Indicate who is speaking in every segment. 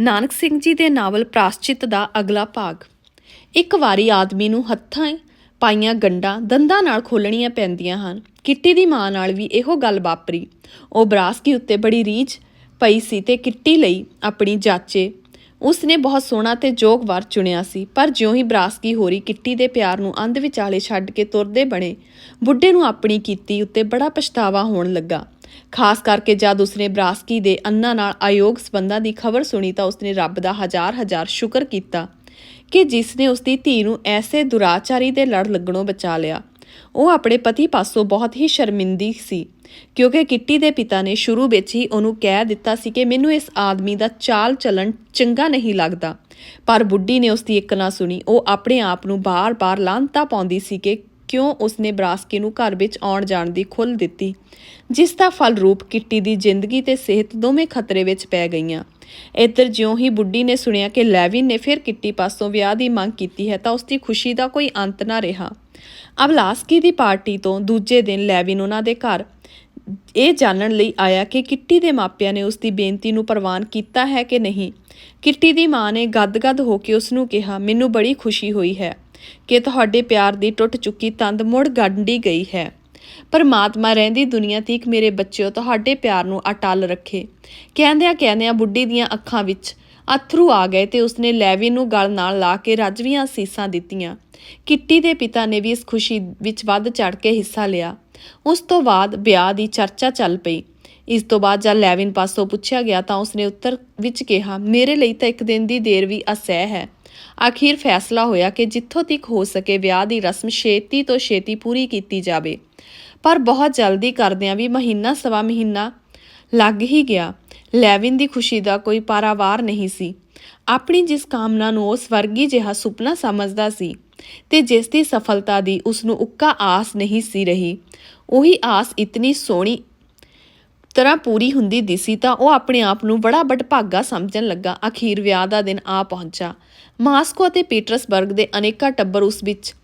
Speaker 1: ਨਾਨਕ ਸਿੰਘ ਜੀ ਦੇ ਨਾਵਲ ਪ੍ਰਾਸ਼ਚਿਤ ਦਾ ਅਗਲਾ ਭਾਗ। ਇੱਕ ਵਾਰੀ ਆਦਮੀ ਨੂੰ ਹੱਥਾਂ ਪਾਈਆਂ ਗੰਡਾਂ ਦੰਦਾਂ ਨਾਲ ਖੋਲਣੀਆਂ ਪੈਂਦੀਆਂ ਹਨ। ਕਿੱਟੀ ਦੀ ਮਾਂ ਨਾਲ ਵੀ ਇਹੋ ਗੱਲ ਵਾਪਰੀ। ਉਹ ਬਰਾਸਕੀ ਉੱਤੇ ਬੜੀ ਰੀਝ ਪਈ ਸੀ ਤੇ ਕਿੱਟੀ ਲਈ ਆਪਣੀ ਜਾਚੇ। ਉਸ ਨੇ ਬਹੁਤ ਸੋਹਣਾ ਤੇ ਜੋਗ ਵਰ ਚੁਣਿਆ ਸੀ, ਪਰ ਜਿਉਂ ਹੀ ਬਰਾਸਕੀ ਹੋਰੀ ਕਿੱਟੀ ਦੇ ਪਿਆਰ ਨੂੰ ਅੰਧ ਵਿਚਾਲੇ ਛੱਡ ਕੇ ਤੁਰਦੇ ਬਣੇ, ਬੁੱਢੇ ਨੂੰ ਆਪਣੀ ਕੀਤੀ ਉੱਤੇ ਬੜਾ ਪਛਤਾਵਾ ਹੋਣ ਲੱਗਾ। ਖਾਸ ਕਰਕੇ ਜਦ ਉਸਨੇ ਬਰਾਸਕੀ ਦੇ ਅੰਨਾ ਨਾਲ ਆਯੋਗ ਸਬੰਧਾਂ ਦੀ ਖਬਰ ਸੁਣੀ ਤਾਂ ਉਸਨੇ ਰੱਬ ਦਾ ਹਜ਼ਾਰ ਹਜ਼ਾਰ ਸ਼ੁਕਰ ਕੀਤਾ ਕਿ ਜਿਸ ਨੇ ਉਸਦੀ ਧੀ ਨੂੰ ਐਸੇ ਦੁਰਾਚਾਰੀ ਦੇ ਲੜ ਲੱਗਣੋਂ ਬਚਾ ਲਿਆ। ਉਹ ਆਪਣੇ ਪਤੀ ਪਾਸੋਂ ਬਹੁਤ ਹੀ ਸ਼ਰਮਿੰਦੀ ਸੀ, ਕਿਉਂਕਿ ਕਿੱਟੀ ਦੇ ਪਿਤਾ ਨੇ ਸ਼ੁਰੂ ਵਿੱਚ ਹੀ ਉਹਨੂੰ ਕਹਿ ਦਿੱਤਾ ਸੀ ਕਿ ਮੈਨੂੰ ਇਸ ਆਦਮੀ ਦਾ ਚਾਲ ਚੱਲਣ ਚੰਗਾ ਨਹੀਂ ਲੱਗਦਾ। ਪਰ ਬੁੱਢੀ ਨੇ ਉਸ ਦੀ ਇੱਕ ਨਾ ਸੁਣੀ, ਉਹ ਆਪਣੇ ਆਪ ਨੂੰ ਬਾਰ-ਬਾਰ ਲਾਂਤਾ ਪਾਉਂਦੀ ਸੀ ਕਿ ਕਿਉਂ ਉਸਨੇ ਬਰਾਸਕੀ ਨੂੰ ਘਰ ਵਿੱਚ ਆਉਣ ਜਾਣ ਦੀ ਖੁੱਲ੍ਹ ਦਿੱਤੀ? ਜਿਸ ਦਾ ਫਲ ਰੂਪ ਕਿੱਟੀ ਦੀ ਜ਼ਿੰਦਗੀ ਤੇ ਸਿਹਤ ਦੋਵੇਂ ਖਤਰੇ ਵਿੱਚ ਪੈ ਗਈਆਂ। ਇੱਧਰ ਜਿਉਂ ਹੀ ਬੁੱਢੀ ਨੇ ਸੁਣਿਆ ਕਿ ਲੈਵਿਨ ਨੇ ਫਿਰ ਕਿੱਟੀ ਪਾਸੋਂ ਵਿਆਹ ਦੀ ਮੰਗ ਕੀਤੀ ਹੈ ਤਾਂ ਉਸਦੀ ਖੁਸ਼ੀ ਦਾ ਕੋਈ ਅੰਤ ਨਾ ਰਿਹਾ। ਅਬਲਾਸਕੀ ਦੀ ਪਾਰਟੀ ਤੋਂ ਦੂਜੇ ਦਿਨ ਲੈਵਿਨ ਉਹਨਾਂ ਦੇ ਘਰ ਇਹ ਜਾਣਨ ਲਈ ਆਇਆ ਕਿ ਕਿੱਟੀ ਦੇ ਮਾਪਿਆਂ ਨੇ ਉਸ ਦੀ ਬੇਨਤੀ ਨੂੰ ਪ੍ਰਵਾਨ ਕੀਤਾ ਹੈ ਕਿ ਨਹੀਂ। ਕਿੱਟੀ ਦੀ ਮਾਂ ਨੇ ਗੱਦਗੱਦ ਹੋ ਕੇ ਉਸ ਨੂੰ ਕਿਹਾ, ਮੈਨੂੰ ਬੜੀ ਖੁਸ਼ੀ ਹੋਈ ਹੈ। ਕਿ ਤੁਹਾਡੇ ਪਿਆਰ ਦੀ ਟੁੱਟ ਚੁੱਕੀ ਤੰਦ ਮੁੜ ਗੰਢੀ ਗਈ ਹੈ। ਪਰਮਾਤਮਾ ਰਹਿੰਦੀ ਦੁਨੀਆ ਤੀਕ ਮੇਰੇ ਬੱਚਿਓ, ਤੁਹਾਡੇ ਪਿਆਰ ਨੂੰ ਅਟਲ ਰੱਖੇ। ਕਹਿੰਦਿਆਂ ਕਹਿੰਦਿਆਂ ਬੁੱਢੀ ਦੀਆਂ ਅੱਖਾਂ ਵਿੱਚ ਅਥਰੂ ਆ ਗਏ ਤੇ ਉਸਨੇ ਲੈਵਿਨ ਨੂੰ ਗਲ ਨਾਲ ਲਾ ਕੇ ਰੱਜਵੀਆਂ ਅਸੀਸਾਂ ਦਿੱਤੀਆਂ। ਕਿੱਟੀ ਦੇ ਪਿਤਾ ਨੇ ਵੀ ਇਸ ਖੁਸ਼ੀ ਵਿੱਚ ਵੱਧ ਚੜ ਕੇ ਹਿੱਸਾ ਲਿਆ। ਉਸ ਤੋਂ ਬਾਅਦ ਵਿਆਹ ਦੀ ਚਰਚਾ ਚੱਲ ਪਈ। ਇਸ ਤੋਂ ਬਾਅਦ ਜਦ ਲੈਵਿਨ ਪਾਸੋਂ ਪੁੱਛਿਆ ਗਿਆ ਤਾਂ ਉਸਨੇ ਉੱਤਰ ਵਿੱਚ ਕਿਹਾ, ਮੇਰੇ ਲਈ ਤਾਂ ਇੱਕ ਦਿਨ ਦੀ ਦੇਰ ਵੀ ਅਸਹਿ ਹੈ। ਆਖਿਰ ਫੈਸਲਾ ਹੋਇਆ ਕਿ ਜਿੱਥੋਂ ਤੱਕ ਹੋ ਸਕੇ ਵਿਆਹ ਦੀ ਰਸਮ ਛੇਤੀ ਤੋਂ ਛੇਤੀ ਪੂਰੀ ਕੀਤੀ ਜਾਵੇ। ਪਰ ਬਹੁਤ ਜਲਦੀ ਕਰਦਿਆਂ ਵੀ ਮਹੀਨਾ ਸਵਾ ਮਹੀਨਾ ਲੱਗ ਹੀ ਗਿਆ। ਲੈਵਿਨ ਦੀ ਖੁਸ਼ੀ ਦਾ ਕੋਈ ਪਾਰਾਵਾਰ ਨਹੀਂ ਸੀ। ਆਪਣੀ ਜਿਸ ਕਾਮਨਾ ਨੂੰ ਉਹ ਸਵਰਗੀ ਜਿਹਾ ਸੁਪਨਾ ਸਮਝਦਾ ਸੀ ਤੇ ਜਿਸ ਦੀ ਸਫਲਤਾ ਦੀ ਉਸ ਨੂੰ ਉੱਕਾ ਆਸ ਨਹੀਂ ਸੀ ਰਹੀ, ਉਹੀ ਆਸ ਇਤਨੀ ਸੋਹਣੀ ਤਰ੍ਹਾਂ ਪੂਰੀ ਹੁੰਦੀ ਦਿਸੀ ਤਾਂ ਉਹ ਆਪਣੇ ਆਪ ਨੂੰ ਬੜਾ ਬੜਭਾਗਾ ਸਮਝਣ ਲੱਗਾ। ਅਖੀਰ ਵਿਆਹ ਦਾ ਦਿਨ ਆ ਪਹੁੰਚਾ। ਮਾਸਕੋ ਅਤੇ ਪੀਟਰਸਬਰਗ ਦੇ ਅਨੇਕਾਂ ਟੱਬਰ ਉਸ ਵਿੱਚ,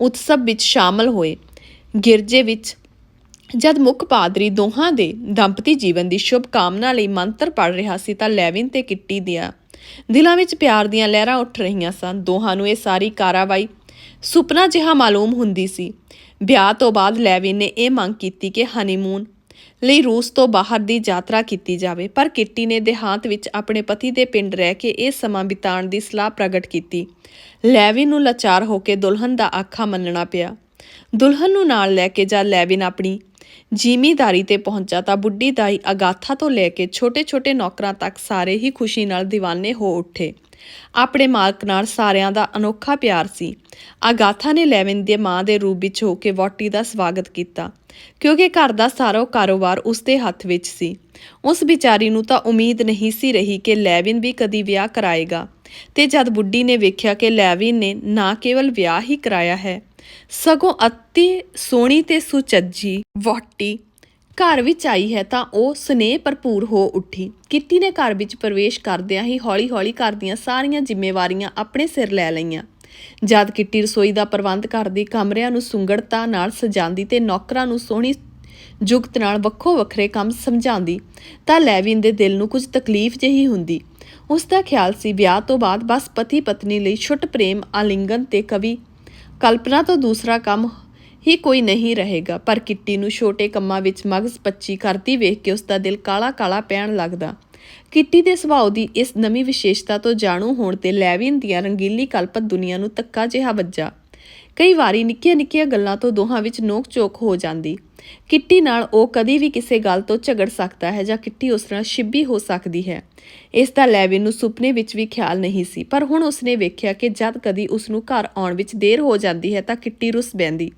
Speaker 1: ਉਤਸਵ ਵਿੱਚ ਸ਼ਾਮਲ ਹੋਏ। ਗਿਰਜੇ ਵਿੱਚ, ਜਦ ਮੁੱਖ ਪਾਦਰੀ ਦੋਹਾਂ ਦੇ ਦੰਪਤੀ ਜੀਵਨ ਦੀ ਸ਼ੁਭ ਕਾਮਨਾ ਲਈ ਮੰਤਰ ਪੜ ਰਿਹਾ ਸੀ ਤਾਂ ਲੈਵਿਨ ਤੇ ਕਿੱਟੀ ਦੀਆਂ ਦਿਲਾਂ ਵਿੱਚ ਪਿਆਰ ਦੀਆਂ ਲਹਿਰਾਂ ਉੱਠ ਰਹੀਆਂ ਸਨ। ਦੋਹਾਂ ਨੂੰ ਇਹ ਸਾਰੀ ਕਾਰਵਾਈ ਸੁਪਨਾ ਜਿਹਾ ਮਾਲੂਮ ਹੁੰਦੀ ਸੀ। ਵਿਆਹ ਤੋਂ ਬਾਅਦ ਲੈਵਿਨ ਨੇ ਇਹ ਮੰਗ ਕੀਤੀ ਕਿ ਹਨੀਮੂਨ ਲਈ ਰੂਸ ਤੋਂ ਬਾਹਰ ਦੀ ਯਾਤਰਾ ਕੀਤੀ ਜਾਵੇ, ਪਰ ਕਿੱਟੀ ਨੇ ਦੇਹਾਂਤ ਵਿੱਚ ਆਪਣੇ ਪਤੀ ਦੇ ਪਿੰਡ ਰਹਿ ਕੇ ਇਹ ਸਮਾਂ ਬਿਤਾਉਣ ਦੀ ਸਲਾਹ ਪ੍ਰਗਟ ਕੀਤੀ। ਲੈਵਿਨ ਨੂੰ ਲਾਚਾਰ ਹੋ ਕੇ ਦੁਲਹਨ ਦਾ ਆਖਾ ਮੰਨਣਾ ਪਿਆ। ਦੁਲਹਨ ਨੂੰ ਨਾਲ ਲੈ ਕੇ ਜਦ ਲੈਵਿਨ ਆਪਣੀ ਜ਼ਿਮੀਦਾਰੀ ਤੇ ਪਹੁੰਚਾ ਤਾਂ ਬੁੱਢੀ ਦਾਈ ਅਗਾਥਾ ਤੋਂ ਲੈ ਕੇ ਛੋਟੇ-ਛੋਟੇ ਨੌਕਰਾਂ ਤੱਕ ਸਾਰੇ ਹੀ ਖੁਸ਼ੀ ਨਾਲ دیਵਾਨੇ ਹੋ ਉੱਠੇ। ਆਪਣੇ ਮਾਲਕ ਨਾਲ ਸਾਰਿਆਂ ਦਾ ਅਨੋਖਾ ਪਿਆਰ ਸੀ। ਅਗਾਥਾ ਨੇ ਲੈਵਿਨ ਦੇ ਮਾਂ ਦੇ ਰੂਪ ਵਿੱਚ ਹੋ ਕੇ ਵੋਟੀ ਦਾ ਸਵਾਗਤ ਕੀਤਾ, ਕਿਉਂਕਿ ਘਰ ਦਾ ਸਾਰਾ ਕਾਰੋਬਾਰ ਉਸ ਦੇ ਹੱਥ ਵਿੱਚ ਸੀ। ਉਸ ਵਿਚਾਰੀ ਨੂੰ ਤਾਂ ਉਮੀਦ ਨਹੀਂ ਸੀ ਰਹੀ ਕਿ ਲੈਵਿਨ ਵੀ ਕਦੀ ਵਿਆਹ ਕਰਾਏਗਾ, ਤੇ ਜਦ ਬੁੱਢੀ ਨੇ ਵੇਖਿਆ ਕਿ ਲੈਵਿਨ ਨੇ ਨਾ ਕੇਵਲ ਵਿਆਹ ਹੀ ਕਰਾਇਆ ਹੈ, ਸਗੋਂ ਅਤੀ ਸੋਹਣੀ ਤੇ ਸੁਚੱਜੀ ਵੋਟੀ ਘਰ ਵਿੱਚ ਆਈ ਹੈ ਤਾਂ ਉਹ ਸਨੇਹ ਭਰਪੂਰ ਹੋ ਉੱਠੀ। ਕਿੱਟੀ ਨੇ ਘਰ ਵਿੱਚ ਪ੍ਰਵੇਸ਼ ਕਰਦਿਆਂ ਹੀ ਹੌਲੀ-ਹੌਲੀ ਘਰ ਦੀਆਂ ਸਾਰੀਆਂ ਜ਼ਿੰਮੇਵਾਰੀਆਂ ਆਪਣੇ ਸਿਰ ਲੈ ਲਈਆਂ। ਜਦ ਕਿੱਟੀ ਰਸੋਈ ਦਾ ਪ੍ਰਬੰਧ ਕਰਦੀ, ਕਮਰਿਆਂ ਨੂੰ ਸੁੰਗੜਤਾ ਨਾਲ ਸਜਾਉਂਦੀ ਤੇ ਨੌਕਰਾਂ ਨੂੰ ਸੋਹਣੀ ਜੁਗਤ ਨਾਲ ਵੱਖੋ ਵੱਖਰੇ ਕੰਮ ਸਮਝਾਉਂਦੀ ਤਾਂ ਲੈਵਿਨ ਦੇ ਦਿਲ ਨੂੰ ਕੁਝ ਤਕਲੀਫ ਜਿਹੀ ਹੁੰਦੀ। ਉਸ ਦਾ ਖਿਆਲ ਸੀ ਵਿਆਹ ਤੋਂ ਬਾਅਦ ਬਸ ਪਤੀ ਪਤਨੀ ਲਈ ਛੁੱਟ ਪ੍ਰੇਮ, ਆਲਿੰਗਨ ਤੇ ਕਵੀ। ਕਲਪਨਾ ਤੋਂ ਦੂਸਰਾ ਕੰਮ ਹੀ ਕੋਈ ਨਹੀਂ ਰਹੇਗਾ। ਪਰ ਕਿੱਟੀ ਨੂੰ ਛੋਟੇ ਕੰਮਾਂ ਵਿੱਚ ਮਗਜ਼ ਪੱਚੀ ਕਰਦੀ ਵੇਖ ਕੇ ਉਸ ਦਾ ਦਿਲ ਕਾਲਾ ਕਾਲਾ ਪੈਣ ਲੱਗਦਾ। ਕਿੱਟੀ ਦੇ ਸੁਭਾਅ ਦੀ ਇਸ ਨਵੀਂ ਵਿਸ਼ੇਸ਼ਤਾ ਤੋਂ ਜਾਣੂ ਹੋਣ ਤੇ ਲੈਵਿਨ ਦੀਆਂ ਰੰਗੀਲੀ ਕਲਪਤ ਦੁਨੀਆ ਨੂੰ ਤੱਕਾ ਜਿਹਾ ਵੱਜਾ। ਕਈ ਵਾਰੀ ਨਿੱਕੀਆਂ-ਨਿੱਕੀਆਂ ਗੱਲਾਂ ਤੋਂ ਦੋਹਾਂ ਵਿੱਚ ਨੋਕ-ਝੋਕ ਹੋ ਜਾਂਦੀ। ਕਿੱਟੀ ਨਾਲ ਉਹ ਕਦੀ ਵੀ ਕਿਸੇ ਗੱਲ ਤੋਂ ਝਗੜ ਸਕਦਾ ਹੈ ਜਾਂ ਕਿੱਟੀ ਉਸ ਨਾਲ ਛਿੱਬੀ ਹੋ ਸਕਦੀ ਹੈ। ਇਸ ਦਾ ਲੈਵਿਨ ਨੂੰ ਸੁਪਨੇ ਵਿੱਚ ਵੀ ਖਿਆਲ ਨਹੀਂ ਸੀ, ਪਰ ਹੁਣ ਉਸਨੇ ਵੇਖਿਆ ਕਿ ਜਦ ਕਦੀ ਉਸ ਨੂੰ ਘਰ ਆਉਣ ਵਿੱਚ ਦੇਰ ਹੋ ਜਾਂਦੀ ਹੈ ਤਾਂ ਕਿੱਟੀ ਰੁੱਸ ਬੈਂਦੀ।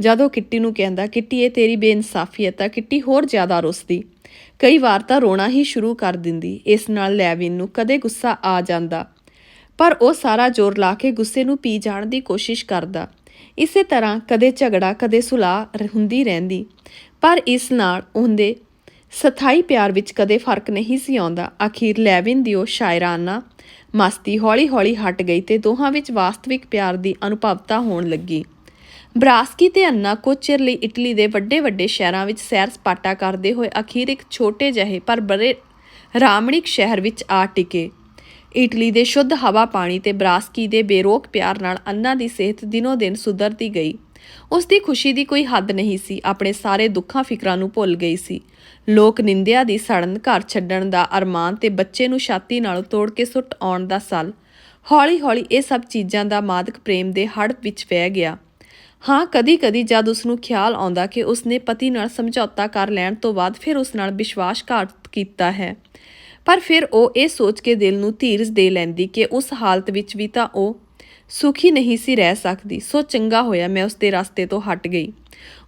Speaker 1: ਜਦ ਉਹ ਕਿੱਟੀ ਨੂੰ ਕਹਿੰਦਾ, ਕਿੱਟੀ, ਇਹ ਤੇਰੀ ਬੇਇਨਸਾਫੀ ਹੈ ਤਾਂ ਕਿੱਟੀ ਹੋਰ ਜ਼ਿਆਦਾ ਰੁੱਸਦੀ। ਕਈ ਵਾਰ ਤਾਂ ਰੋਣਾ ਹੀ ਸ਼ੁਰੂ ਕਰ ਦਿੰਦੀ, ਇਸ ਨਾਲ ਲੈਵਿਨ ਨੂੰ ਕਦੇ ਗੁੱਸਾ ਆ ਜਾਂਦਾ। ਪਰ ਉਹ ਸਾਰਾ ਜ਼ੋਰ ਲਾ ਕੇ ਗੁੱਸੇ ਨੂੰ ਪੀ ਜਾਣ ਦੀ ਕੋਸ਼ਿਸ਼ ਕਰਦਾ। ਇਸੇ ਤਰ੍ਹਾਂ ਕਦੇ ਝਗੜਾ, ਕਦੇ ਸੁਲਾਹ ਹੁੰਦੀ ਰਹਿੰਦੀ। ਪਰ ਇਸ ਨਾਲ ਉਹਦੇ ਸਥਾਈ ਪਿਆਰ ਵਿੱਚ ਕਦੇ ਫ਼ਰਕ ਨਹੀਂ ਸੀ ਆਉਂਦਾ। ਅਖੀਰ ਲੈਵਿਨ ਦੀ ਉਹ ਸ਼ਾਇਰਾਨਾ ਮਸਤੀ ਹੌਲੀ-ਹੌਲੀ ਹਟ ਗਈ ਤੇ ਦੋਹਾਂ ਵਿੱਚ ਵਾਸਤਵਿਕ ਪਿਆਰ ਦੀ ਅਨੁਭਵਤਾ ਹੋਣ ਲੱਗੀ। ਬਰਾਸਕੀ ਤੇ ਅੰਨਾ ਕੁਝ ਚਿਰ ਲਈ ਇਟਲੀ ਦੇ ਵੱਡੇ ਵੱਡੇ ਸ਼ਹਿਰਾਂ ਵਿੱਚ ਸੈਰ ਸਪਾਟਾ ਕਰਦੇ ਹੋਏ ਅਖੀਰ ਇੱਕ ਛੋਟੇ ਜਿਹੇ ਪਰ ਬੜੇ ਰਾਮਣਿਕ ਸ਼ਹਿਰ ਵਿੱਚ ਆ ਟਿਕੇ। ਇਟਲੀ ਦੇ ਸ਼ੁੱਧ ਹਵਾ ਪਾਣੀ ਤੇ ਬਰਾਸਕੀ ਦੇ ਬੇਰੋਕ ਪਿਆਰ ਨਾਲ ਅੰਨਾ ਦੀ ਸਿਹਤ ਦਿਨੋ ਦਿਨ ਸੁਧਰਦੀ ਗਈ। ਉਸ ਦੀ ਖੁਸ਼ੀ ਦੀ ਕੋਈ ਹੱਦ ਨਹੀਂ ਸੀ, ਆਪਣੇ ਸਾਰੇ ਦੁੱਖਾਂ ਫਿਕਰਾਂ ਨੂੰ ਭੁੱਲ ਗਈ ਸੀ। ਲੋਕ ਨਿੰਦਿਆ ਦੀ ਸੜਨ ਘਰ ਛੱਡਣ ਦਾ ਅਰਮਾਨ ਤੇ ਬੱਚੇ ਨੂੰ ਛਾਤੀ ਨਾਲ ਤੋੜ ਕੇ ਸੁੱਟ ਆਉਣ ਦਾ ਸੱਲ। ਹੌਲੀ-ਹੌਲੀ ਇਹ ਸਭ ਚੀਜ਼ਾਂ ਦਾ ਮਾਦਕ ਪ੍ਰੇਮ ਦੇ ਹੜ ਵਿੱਚ ਵਹਿ ਗਿਆ। ਹਾਂ, ਕਦੀ-ਕਦੀ ਜਦ ਉਸ ਨੂੰ ਖਿਆਲ ਆਉਂਦਾ ਕਿ ਉਸ ਨੇ ਪਤੀ ਨਾਲ ਸਮਝੌਤਾ ਕਰ ਲੈਣ ਤੋਂ ਬਾਅਦ ਫਿਰ ਉਸ ਨਾਲ ਵਿਸ਼ਵਾਸਘਾਤ ਕੀਤਾ ਹੈ। ਪਰ ਫਿਰ ਉਹ ਇਹ ਸੋਚ ਕੇ ਦਿਲ ਨੂੰ ਧੀਰਜ ਦੇ ਲੈਂਦੀ ਕਿ ਉਸ ਹਾਲਤ ਵਿੱਚ ਵੀ ਤਾਂ ਉਹ ਸੁਖੀ ਨਹੀਂ ਸੀ ਰਹਿ ਸਕਦੀ। ਸੋ ਚੰਗਾ ਹੋਇਆ ਮੈਂ ਉਸ ਦੇ ਰਸਤੇ ਤੋਂ ਹਟ ਗਈ।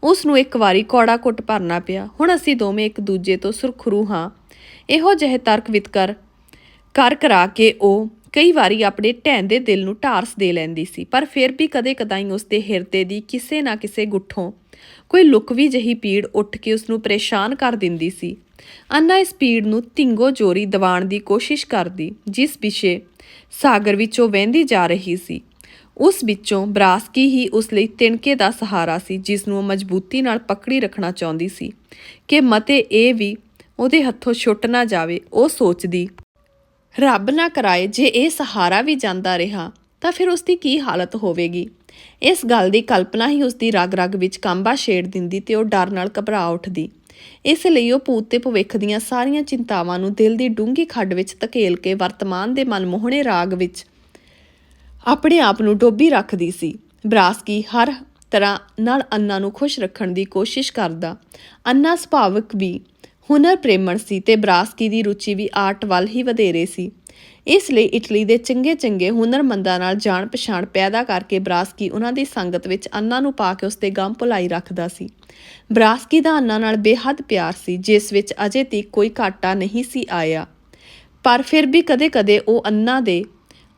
Speaker 1: ਉਸ ਨੂੰ ਇੱਕ ਵਾਰੀ ਕੌੜਾ ਕੁੱਟ ਭਰਨਾ ਪਿਆ। ਹੁਣ ਅਸੀਂ ਦੋਵੇਂ ਇੱਕ ਦੂਜੇ ਤੋਂ ਸੁਰਖਰੂ ਹਾਂ। ਇਹੋ ਜਿਹੇ ਤਰਕ ਵਿਤਕਰ ਕਰ ਕਰਾ ਕੇ ਉਹ ਕਈ ਵਾਰੀ ਆਪਣੇ ਢਹਿੰਦੇ ਦਿਲ ਨੂੰ ਢਾਰਸ ਦੇ ਲੈਂਦੀ ਸੀ। ਪਰ ਫਿਰ ਵੀ ਕਦੇ-ਕਦਾਈ ਉਸ ਦੇ ਹਿਰਦੇ ਦੀ ਕਿਸੇ ਨਾ ਕਿਸੇ ਗੁੱਠੋਂ ਕੋਈ ਲੁਕਵੀ ਜਹੀ ਪੀੜ ਉੱਠ ਕੇ ਉਸ ਨੂੰ ਪਰੇਸ਼ਾਨ ਕਰ ਦਿੰਦੀ ਸੀ। ਅੰਨਾ ਇਸ ਪੀੜ ਨੂੰ ਤਿੰਗੋ ਜੋਰੀ ਦਬਾਉਣ ਦੀ ਕੋਸ਼ਿਸ਼ ਕਰਦੀ, ਜਿਸ ਵਿਸ਼ੇ ਸਾਗਰ ਵਿੱਚੋਂ ਵਹਿੰਦੀ ਜਾ ਰਹੀ ਸੀ। ਉਸ ਵਿੱਚੋਂ ਬਰਾਸਕੀ ਹੀ ਉਸ ਲਈ ਤਿਣਕੇ ਦਾ ਸਹਾਰਾ ਸੀ, ਜਿਸ ਨੂੰ ਉਹ ਮਜ਼ਬੂਤੀ ਨਾਲ ਪਕੜੀ ਰੱਖਣਾ ਚਾਹੁੰਦੀ ਸੀ ਕਿ ਮਤੇ ਇਹ ਵੀ ਉਹਦੇ ਹੱਥੋਂ ਛੁੱਟ ਨਾ ਜਾਵੇ। ਉਹ ਸੋਚਦੀ, ਰੱਬ ਨਾ ਕਰਾਏ, ਜੇ ਇਹ ਸਹਾਰਾ ਵੀ ਜਾਂਦਾ ਰਿਹਾ, ਤਾਂ ਫਿਰ ਉਸ ਦੀ ਕੀ ਹਾਲਤ ਹੋਵੇਗੀ? ਇਸ ਗੱਲ ਦੀ ਕਲਪਨਾ ਹੀ ਉਸ ਦੀ ਰਗ-ਰਗ ਵਿੱਚ ਕੰਬਾ ਛੇੜ ਦਿੰਦੀ ਤੇ ਉਹ ਡਰ ਨਾਲ ਘਬਰਾ ਉੱਠਦੀ। ਇਸ ਲਈ ਉਹ ਭੂਤ ਤੇ ਭਵਿੱਖ ਦੀਆਂ ਸਾਰੀਆਂ ਚਿੰਤਾਵਾਂ ਨੂੰ ਦਿਲ ਦੀ ਡੂੰਘੀ ਖੱਡ ਵਿੱਚ ਧਕੇਲ ਕੇ ਵਰਤਮਾਨ ਦੇ ਮਨਮੋਹਣੇ ਰਾਗ ਵਿੱਚ ਆਪਣੇ ਆਪ ਨੂੰ ਡੋਬੀ ਰੱਖਦੀ ਸੀ। ਬਰਾਸਕੀ ਹਰ ਤਰ੍ਹਾਂ ਨਾਲ ਅੰਨਾ ਨੂੰ ਖੁਸ਼ ਰੱਖਣ ਦੀ ਕੋਸ਼ਿਸ਼ ਕਰਦਾ। ਅੰਨਾ ਸੁਭਾਵਕ ਵੀ ਹੁਨਰ ਪ੍ਰੇਮਣ ਸੀ ਤੇ ਬਰਾਸਕੀ ਦੀ ਰੁਚੀ ਵੀ ਆਰਟ ਵੱਲ ਹੀ ਵਧੇਰੇ ਸੀ। ਇਸ ਲਈ ਇਟਲੀ ਦੇ ਚੰਗੇ ਚੰਗੇ ਹੁਨਰਮੰਦਾਂ ਨਾਲ ਜਾਣ ਪਛਾਣ ਪੈਦਾ ਕਰਕੇ ਬਰਾਸਕੀ ਉਹਨਾਂ ਦੀ ਸੰਗਤ ਵਿੱਚ ਅੰਨਾ ਨੂੰ ਪਾ ਕੇ ਉਸ ਗਮ ਭੁਲਾਈ ਰੱਖਦਾ ਸੀ। ਬਰਾਸਕੀ ਦਾ ਅੰਨਾ ਨਾਲ ਬੇਹੱਦ ਪਿਆਰ ਸੀ, ਜਿਸ ਵਿੱਚ ਅਜੇ ਤੱਕ ਕੋਈ ਘਾਟਾ ਨਹੀਂ ਸੀ ਆਇਆ। ਪਰ ਫਿਰ ਵੀ ਕਦੇ-ਕਦੇ ਉਹ ਅੰਨਾ ਦੇ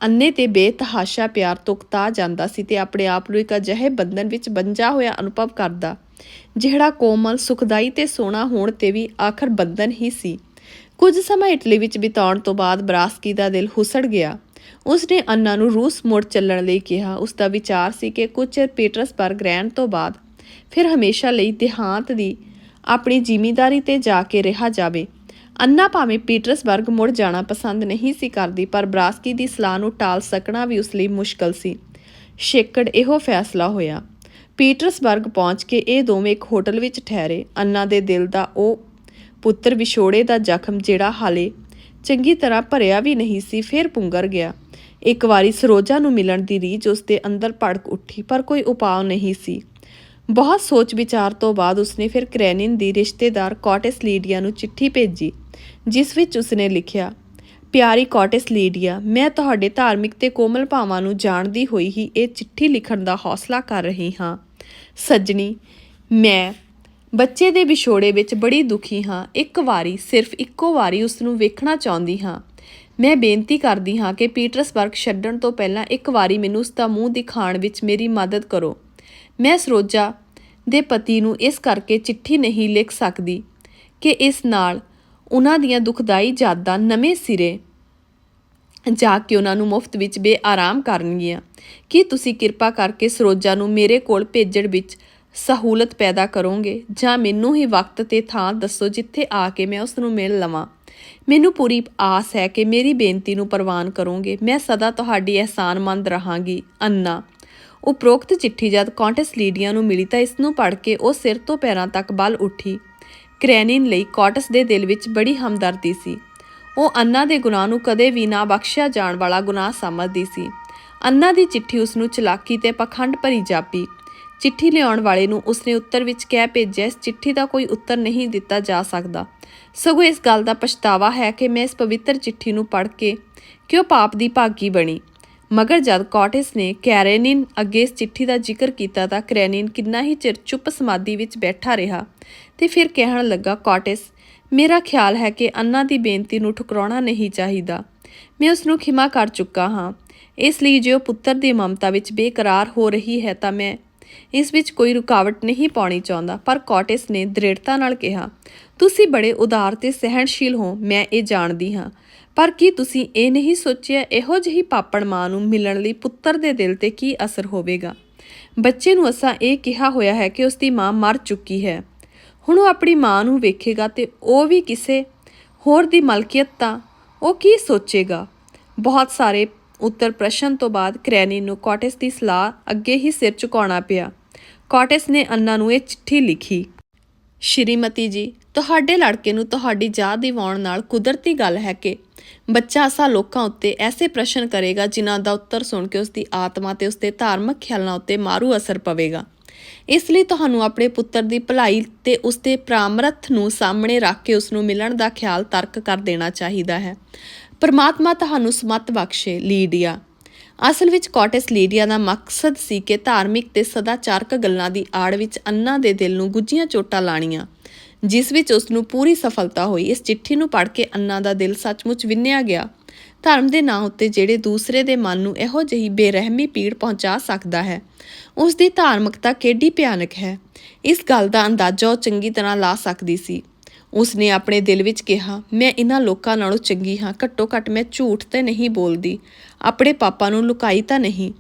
Speaker 1: ਅੰਨੇ ਤੇ ਬੇਤਹਾਸ਼ਾ ਪਿਆਰ ਤੋਂ ਜਾਂਦਾ ਸੀ ਤੇ ਆਪਣੇ ਆਪ ਨੂੰ ਇੱਕ ਅਜਿਹੇ ਬੰਧਨ ਵਿੱਚ ਬੰਜਾ ਹੋਇਆ ਅਨੁਭਵ ਕਰਦਾ, ਜਿਹੜਾ ਕੋਮਲ, ਸੁਖਦਾਈ ਤੇ ਸੋਹਣਾ ਹੋਣ ਤੇ ਵੀ ਆਖਰ ਬੰਧਨ ਹੀ ਸੀ। ਕੁਝ ਸਮਾਂ ਇਟਲੀ ਵਿੱਚ ਬਿਤਾਉਣ ਤੋਂ ਬਾਅਦ ਬਰਾਸਕੀ ਦਾ ਦਿਲ ਹੁਸੜ ਗਿਆ। ਉਸ ਨੇ ਅੰਨਾ ਨੂੰ ਰੂਸ ਮੁੜ ਚੱਲਣ ਲਈ ਕਿਹਾ। ਉਸ ਦਾ ਵਿਚਾਰ ਸੀ ਕਿ ਕੁਝ ਚਿਰ ਪੀਟਰਸਬਰਗ ਰਹਿਣ ਤੋਂ ਬਾਅਦ ਫਿਰ ਹਮੇਸ਼ਾ ਲਈ ਦੇਹਾਂਤ ਦੀ ਆਪਣੀ ਜ਼ਿਮੀਦਾਰੀ ਤੇ ਜਾ ਕੇ ਰਿਹਾ ਜਾਵੇ। ਅੰਨਾ ਭਾਵੇਂ ਪੀਟਰਸਬਰਗ ਮੁੜ ਜਾਣਾ ਪਸੰਦ ਨਹੀਂ ਸੀ ਕਰਦੀ, ਪਰ ਬਰਾਸਕੀ ਦੀ ਸਲਾਹ ਨੂੰ ਟਾਲ ਸਕਣਾ ਵੀ ਉਸ ਲਈ ਮੁਸ਼ਕਲ ਸੀ। ਛੇਕੜ ਇਹੋ ਫੈਸਲਾ ਹੋਇਆ। ਪੀਟਰਸਬਰਗ ਪਹੁੰਚ ਕੇ ਇਹ ਦੋਵੇਂ ਇੱਕ ਹੋਟਲ ਵਿੱਚ ਠਹਿਰੇ। ਅੰਨਾ ਦੇ ਦਿਲ ਦਾ ਉਹ ਪੁੱਤਰ ਵਿਛੋੜੇ ਦਾ ਜ਼ਖਮ ਜਿਹੜਾ ਹਾਲੇ ਚੰਗੀ ਤਰ੍ਹਾਂ ਭਰਿਆ ਵੀ ਨਹੀਂ ਸੀ, ਫਿਰ ਪੁੰਗਰ ਗਿਆ। ਇੱਕ ਵਾਰੀ ਸਰੋਜਾ ਨੂੰ ਮਿਲਣ ਦੀ ਰੀਝ ਉਸ ਦੇ ਅੰਦਰ ਭੜਕ ਉੱਠੀ, ਪਰ ਕੋਈ ਉਪਾਅ ਨਹੀਂ ਸੀ। ਬਹੁਤ ਸੋਚ ਵਿਚਾਰ ਤੋਂ ਬਾਅਦ ਉਸਨੇ ਫਿਰ ਕ੍ਰੈਨਿਨ ਦੀ ਰਿਸ਼ਤੇਦਾਰ ਕਾਟਿਸ ਲੀਡੀਆ ਨੂੰ ਚਿੱਠੀ ਭੇਜੀ, ਜਿਸ ਵਿੱਚ ਉਸਨੇ ਲਿਖਿਆ, ਪਿਆਰੀ ਕਾਟਿਸ ਲੀਡੀਆ, ਮੈਂ ਤੁਹਾਡੇ ਧਾਰਮਿਕ ਤੇ ਕੋਮਲ ਭਾਵਾਂ ਨੂੰ ਜਾਣਦੀ ਹੋਈ ਹੀ ਇਹ ਚਿੱਠੀ ਲਿਖਣ ਦਾ ਹੌਸਲਾ ਕਰ ਰਹੀ ਹਾਂ। ਸੱਜਣੀ, ਮੈਂ ਬੱਚੇ ਦੇ ਵਿਛੋੜੇ ਵਿੱਚ ਬੜੀ ਦੁਖੀ ਹਾਂ। ਇੱਕ ਵਾਰੀ, ਸਿਰਫ ਇੱਕੋ ਵਾਰੀ ਉਸ ਨੂੰ ਵੇਖਣਾ ਚਾਹੁੰਦੀ ਹਾਂ। ਮੈਂ ਬੇਨਤੀ ਕਰਦੀ ਹਾਂ ਕਿ ਪੀਟਰਸਬਰਗ ਛੱਡਣ ਤੋਂ ਪਹਿਲਾਂ ਇੱਕ ਵਾਰੀ ਮੈਨੂੰ ਉਸ ਦਾ ਮੂੰਹ ਦਿਖਾਉਣ ਵਿੱਚ ਮੇਰੀ ਮਦਦ ਕਰੋ। ਮੈਂ ਸਰੋਜਾ ਦੇ ਪਤੀ ਨੂੰ ਇਸ ਕਰਕੇ ਚਿੱਠੀ ਨਹੀਂ ਲਿਖ ਸਕਦੀ ਕਿ ਇਸ ਨਾਲ ਉਹਨਾਂ ਦੀਆਂ ਦੁਖਦਾਈ ਯਾਦਾਂ ਨਵੇਂ ਸਿਰੇ ਜਾ ਕੇ ਉਹਨਾਂ ਨੂੰ ਮੁਫਤ ਵਿੱਚ ਬੇਆਰਾਮ ਕਰਨਗੀਆਂ। ਕੀ ਤੁਸੀਂ ਕਿਰਪਾ ਕਰਕੇ ਸਰੋਜਾ ਨੂੰ ਮੇਰੇ ਕੋਲ ਭੇਜਣ ਵਿੱਚ ਸਹੂਲਤ ਪੈਦਾ ਕਰੋਗੇ? ਜਾਂ ਮੈਨੂੰ ਹੀ ਵਕਤ ਤੇ ਥਾਂ ਦੱਸੋ ਜਿੱਥੇ ਆ ਕੇ ਮੈਂ ਉਸ ਨੂੰ ਮਿਲ ਲਵਾਂ। ਮੈਨੂੰ ਪੂਰੀ ਆਸ ਹੈ ਕਿ ਮੇਰੀ ਬੇਨਤੀ ਨੂੰ ਪ੍ਰਵਾਨ ਕਰੋਗੇ। ਮੈਂ ਸਦਾ ਤੁਹਾਡੀ ਅਹਿਸਾਨਮੰਦ ਰਹਾਂਗੀ। ਅੰਨਾ। ਉਪਰੋਕਤ ਚਿੱਠੀ ਜਦ ਕਾਂਟੈਸ ਲੀਡੀਆ ਨੂੰ ਮਿਲੀ ਤਾਂ ਇਸ ਨੂੰ ਪੜ੍ਹ ਕੇ ਉਹ ਸਿਰ ਤੋਂ ਪੈਰਾਂ ਤੱਕ ਬਲ ਉੱਠੀ। ਕ੍ਰੈਨਿਨ ਲਈ ਕੌਟਸ ਦੇ ਦਿਲ ਵਿੱਚ ਬੜੀ ਹਮਦਰਦੀ ਸੀ। ਉਹ ਅੰਨਾ ਦੇ ਗੁਨਾਹ ਨੂੰ ਕਦੇ ਵੀ ਨਾ ਬਖਸ਼ਿਆ ਜਾਣ ਵਾਲਾ ਗੁਨਾਹ ਸਮਝਦੀ ਸੀ। ਅੰਨਾ ਦੀ ਚਿੱਠੀ ਉਸ ਨੂੰ ਚਲਾਕੀ ਤੇ ਪਖੰਡ ਭਰੀ ਜਾਪੀ। ਚਿੱਠੀ ਲਿਆਉਣ ਵਾਲੇ ਨੂੰ ਉਸਨੇ ਉੱਤਰ ਵਿੱਚ ਕਹਿ ਭੇਜਿਆ, ਇਸ ਚਿੱਠੀ ਦਾ ਕੋਈ ਉੱਤਰ ਨਹੀਂ ਦਿੱਤਾ ਜਾ ਸਕਦਾ। ਸਗੋਂ ਇਸ ਗੱਲ ਦਾ ਪਛਤਾਵਾ ਹੈ ਕਿ ਮੈਂ ਇਸ ਪਵਿੱਤਰ ਚਿੱਠੀ ਨੂੰ ਪੜ੍ਹ ਕੇ ਕਿਉਂ ਪਾਪ ਦੀ ਭਾਗੀ ਬਣੀ? ਮਗਰ ਜਦ ਕਾਟਿਸ ਨੇ ਕੈਰੇਨਿਨ ਅੱਗੇ ਇਸ ਚਿੱਠੀ ਦਾ ਜ਼ਿਕਰ ਕੀਤਾ ਤਾਂ ਕ੍ਰੈਨਿਨ ਕਿੰਨਾ ਹੀ ਚਿਰ ਚੁੱਪ ਸਮਾਧੀ ਵਿੱਚ ਬੈਠਾ ਰਿਹਾ ਤੇ ਫਿਰ ਕਹਿਣ ਲੱਗਾ, ਕਾਟਿਸ, ਮੇਰਾ ਖਿਆਲ ਹੈ ਕਿ ਅੰਨਾ ਦੀ ਬੇਨਤੀ ਨੂੰ ਠੁਕਰਾਉਣਾ ਨਹੀਂ ਚਾਹੀਦਾ। ਮੈਂ ਉਸ ਨੂੰ ਖਿਮਾ ਕਰ ਚੁੱਕਾ ਹਾਂ। ਇਸ ਲਈ ਜੇ ਉਹ ਪੁੱਤਰ ਦੀ ਮਮਤਾ ਵਿੱਚ ਬੇਕਰਾਰ ਹੋ ਰਹੀ ਹੈ ਤਾਂ ਮੈਂ ਇਸ ਵਿੱਚ ਕੋਈ ਰੁਕਾਵਟ ਨਹੀਂ ਪਾਉਣੀ ਚਾਹੁੰਦਾ। ਪਰ ਕਾਟਿਸ ਨੇ ਦ੍ਰਿੜਤਾ ਨਾਲ ਕਿਹਾ, ਤੁਸੀਂ ਬੜੇ ਉਦਾਰ ਤੇ ਸਹਿਣਸ਼ੀਲ ਹੋ, ਮੈਂ ਇਹ ਜਾਣਦੀ ਹਾਂ। ਪਰ ਕੀ ਤੁਸੀਂ ਇਹ ਨਹੀਂ ਸੋਚਿਆ ਇਹੋ ਜਿਹੀ ਪਾਪਣ ਮਾਂ ਨੂੰ ਮਿਲਣ ਲਈ ਪੁੱਤਰ ਦੇ ਦਿਲ ਤੇ ਕੀ ਅਸਰ ਹੋਵੇਗਾ? ਬੱਚੇ ਨੂੰ ਅਸਾਂ ਇਹ ਕਿਹਾ ਹੋਇਆ ਹੈ ਕਿ ਉਸ ਦੀ ਮਾਂ ਮਰ ਚੁੱਕੀ ਹੈ। ਹੁਣ ਉਹ ਆਪਣੀ ਮਾਂ ਨੂੰ ਵੇਖੇਗਾ ਤੇ ਉਹ ਵੀ ਕਿਸੇ ਹੋਰ ਦੀ ਮਲਕੀਅਤ ਤਾਂ ਉਹ ਕੀ ਸੋਚੇਗਾ? ਬਹੁਤ ਸਾਰੇ ਉੱਤਰ ਪ੍ਰਸ਼ਨ ਤੋਂ ਬਾਅਦ ਕ੍ਰੈਨੀ ਨੂੰ ਕਾਟਿਸ ਦੀ ਸਲਾਹ ਅੱਗੇ ਹੀ ਸਿਰ ਝੁਕਾਉਣਾ ਪਿਆ। ਕਾਟਿਸ ਨੇ ਅੰਨਾ ਨੂੰ ਇਹ ਚਿੱਠੀ ਲਿਖੀ। ਸ਼੍ਰੀਮਤੀ ਜੀ ਤੁਹਾਡੇ ਲੜਕੇ ਨੂੰ ਤੁਹਾਡੀ ਯਾਦ ਦਿਵਾਉਣ ਨਾਲ ਕੁਦਰਤੀ ਗੱਲ ਹੈ ਕਿ ਬੱਚਾ ਅਸਾ ਲੋਕਾਂ ਉੱਤੇ ਐਸੇ ਪ੍ਰਸ਼ਨ ਕਰੇਗਾ, ਜਿਨ੍ਹਾਂ ਦਾ ਉੱਤਰ ਸੁਣ ਕੇ ਉਸ ਦੀ ਆਤਮਾ ਤੇ ਉਸ ਦੇ ਧਾਰਮਿਕ ਖਿਆਲਾਂ ਉੱਤੇ ਮਾਰੂ ਅਸਰ ਪਵੇਗਾ। ਇਸ ਲਈ ਤੁਹਾਨੂੰ ਆਪਣੇ ਪੁੱਤਰ ਦੀ ਭਲਾਈ ਤੇ ਉਸ ਦੇ ਪ੍ਰਾਮਰਥ ਨੂੰ ਸਾਹਮਣੇ ਰੱਖ ਕੇ ਉਸ ਨੂੰ ਮਿਲਣ ਦਾ ਖਿਆਲ ਤਰਕ ਕਰ ਦੇਣਾ ਚਾਹੀਦਾ ਹੈ। ਪਰਮਾਤਮਾ ਤੁਹਾਨੂੰ ਸਮਤ ਬਖਸ਼ੇ, ਲੀਡੀਆ। ਅਸਲ ਵਿੱਚ ਕਾਟਿਸ ਲੀਡੀਆ ਦਾ ਮਕਸਦ ਸੀ ਕਿ ਧਾਰਮਿਕ ਤੇ ਸਦਾਚਾਰਕ ਗੱਲਾਂ ਦੀ ਆੜ ਵਿੱਚ ਅੰਨਾ ਦੇ ਦਿਲ ਨੂੰ ਗੁੱਝੀਆਂ ਚੋਟਾਂ ਲਾਣੀਆਂ। ਜਿਸ ਵਿੱਚ ਉਸ ਨੂੰ ਪੂਰੀ ਸਫਲਤਾ ਹੋਈ। ਇਸ ਚਿੱਠੀ ਨੂੰ ਪੜ੍ਹ ਕੇ ਅੰਨਾ ਦਾ ਦਿਲ ਸੱਚਮੁੱਚ ਵਿੰਨਿਆ ਗਿਆ। ਧਰਮ ਦੇ ਨਾਂ ਉੱਤੇ ਜਿਹੜੇ ਦੂਸਰੇ ਦੇ ਮਨ ਨੂੰ ਇਹੋ ਜਿਹੀ ਬੇਰਹਿਮੀ ਪੀੜ ਪਹੁੰਚਾ ਸਕਦਾ ਹੈ ਉਸ ਦੀ ਧਾਰਮਿਕਤਾ ਕਿੱਡੀ ਭਿਆਨਕ ਹੈ? ਇਸ ਗੱਲ ਦਾ ਅੰਦਾਜ਼ਾ ਉਹ ਚੰਗੀ ਤਰ੍ਹਾਂ ਲਾ ਸਕਦੀ ਸੀ। ਉਸਨੇ ਆਪਣੇ ਦਿਲ ਵਿੱਚ ਕਿਹਾ, ਮੈਂ ਇਹਨਾਂ ਲੋਕਾਂ ਨਾਲੋਂ ਚੰਗੀ ਹਾਂ ਘੱਟੋ ਘੱਟ ਮੈਂ ਝੂਠ ਤੇ ਨਹੀਂ ਬੋਲਦੀ। ਆਪਣੇ ਪਾਪਾ ਨੂੰ ਲੁਕਾਈ ਤਾਂ ਨਹੀਂ।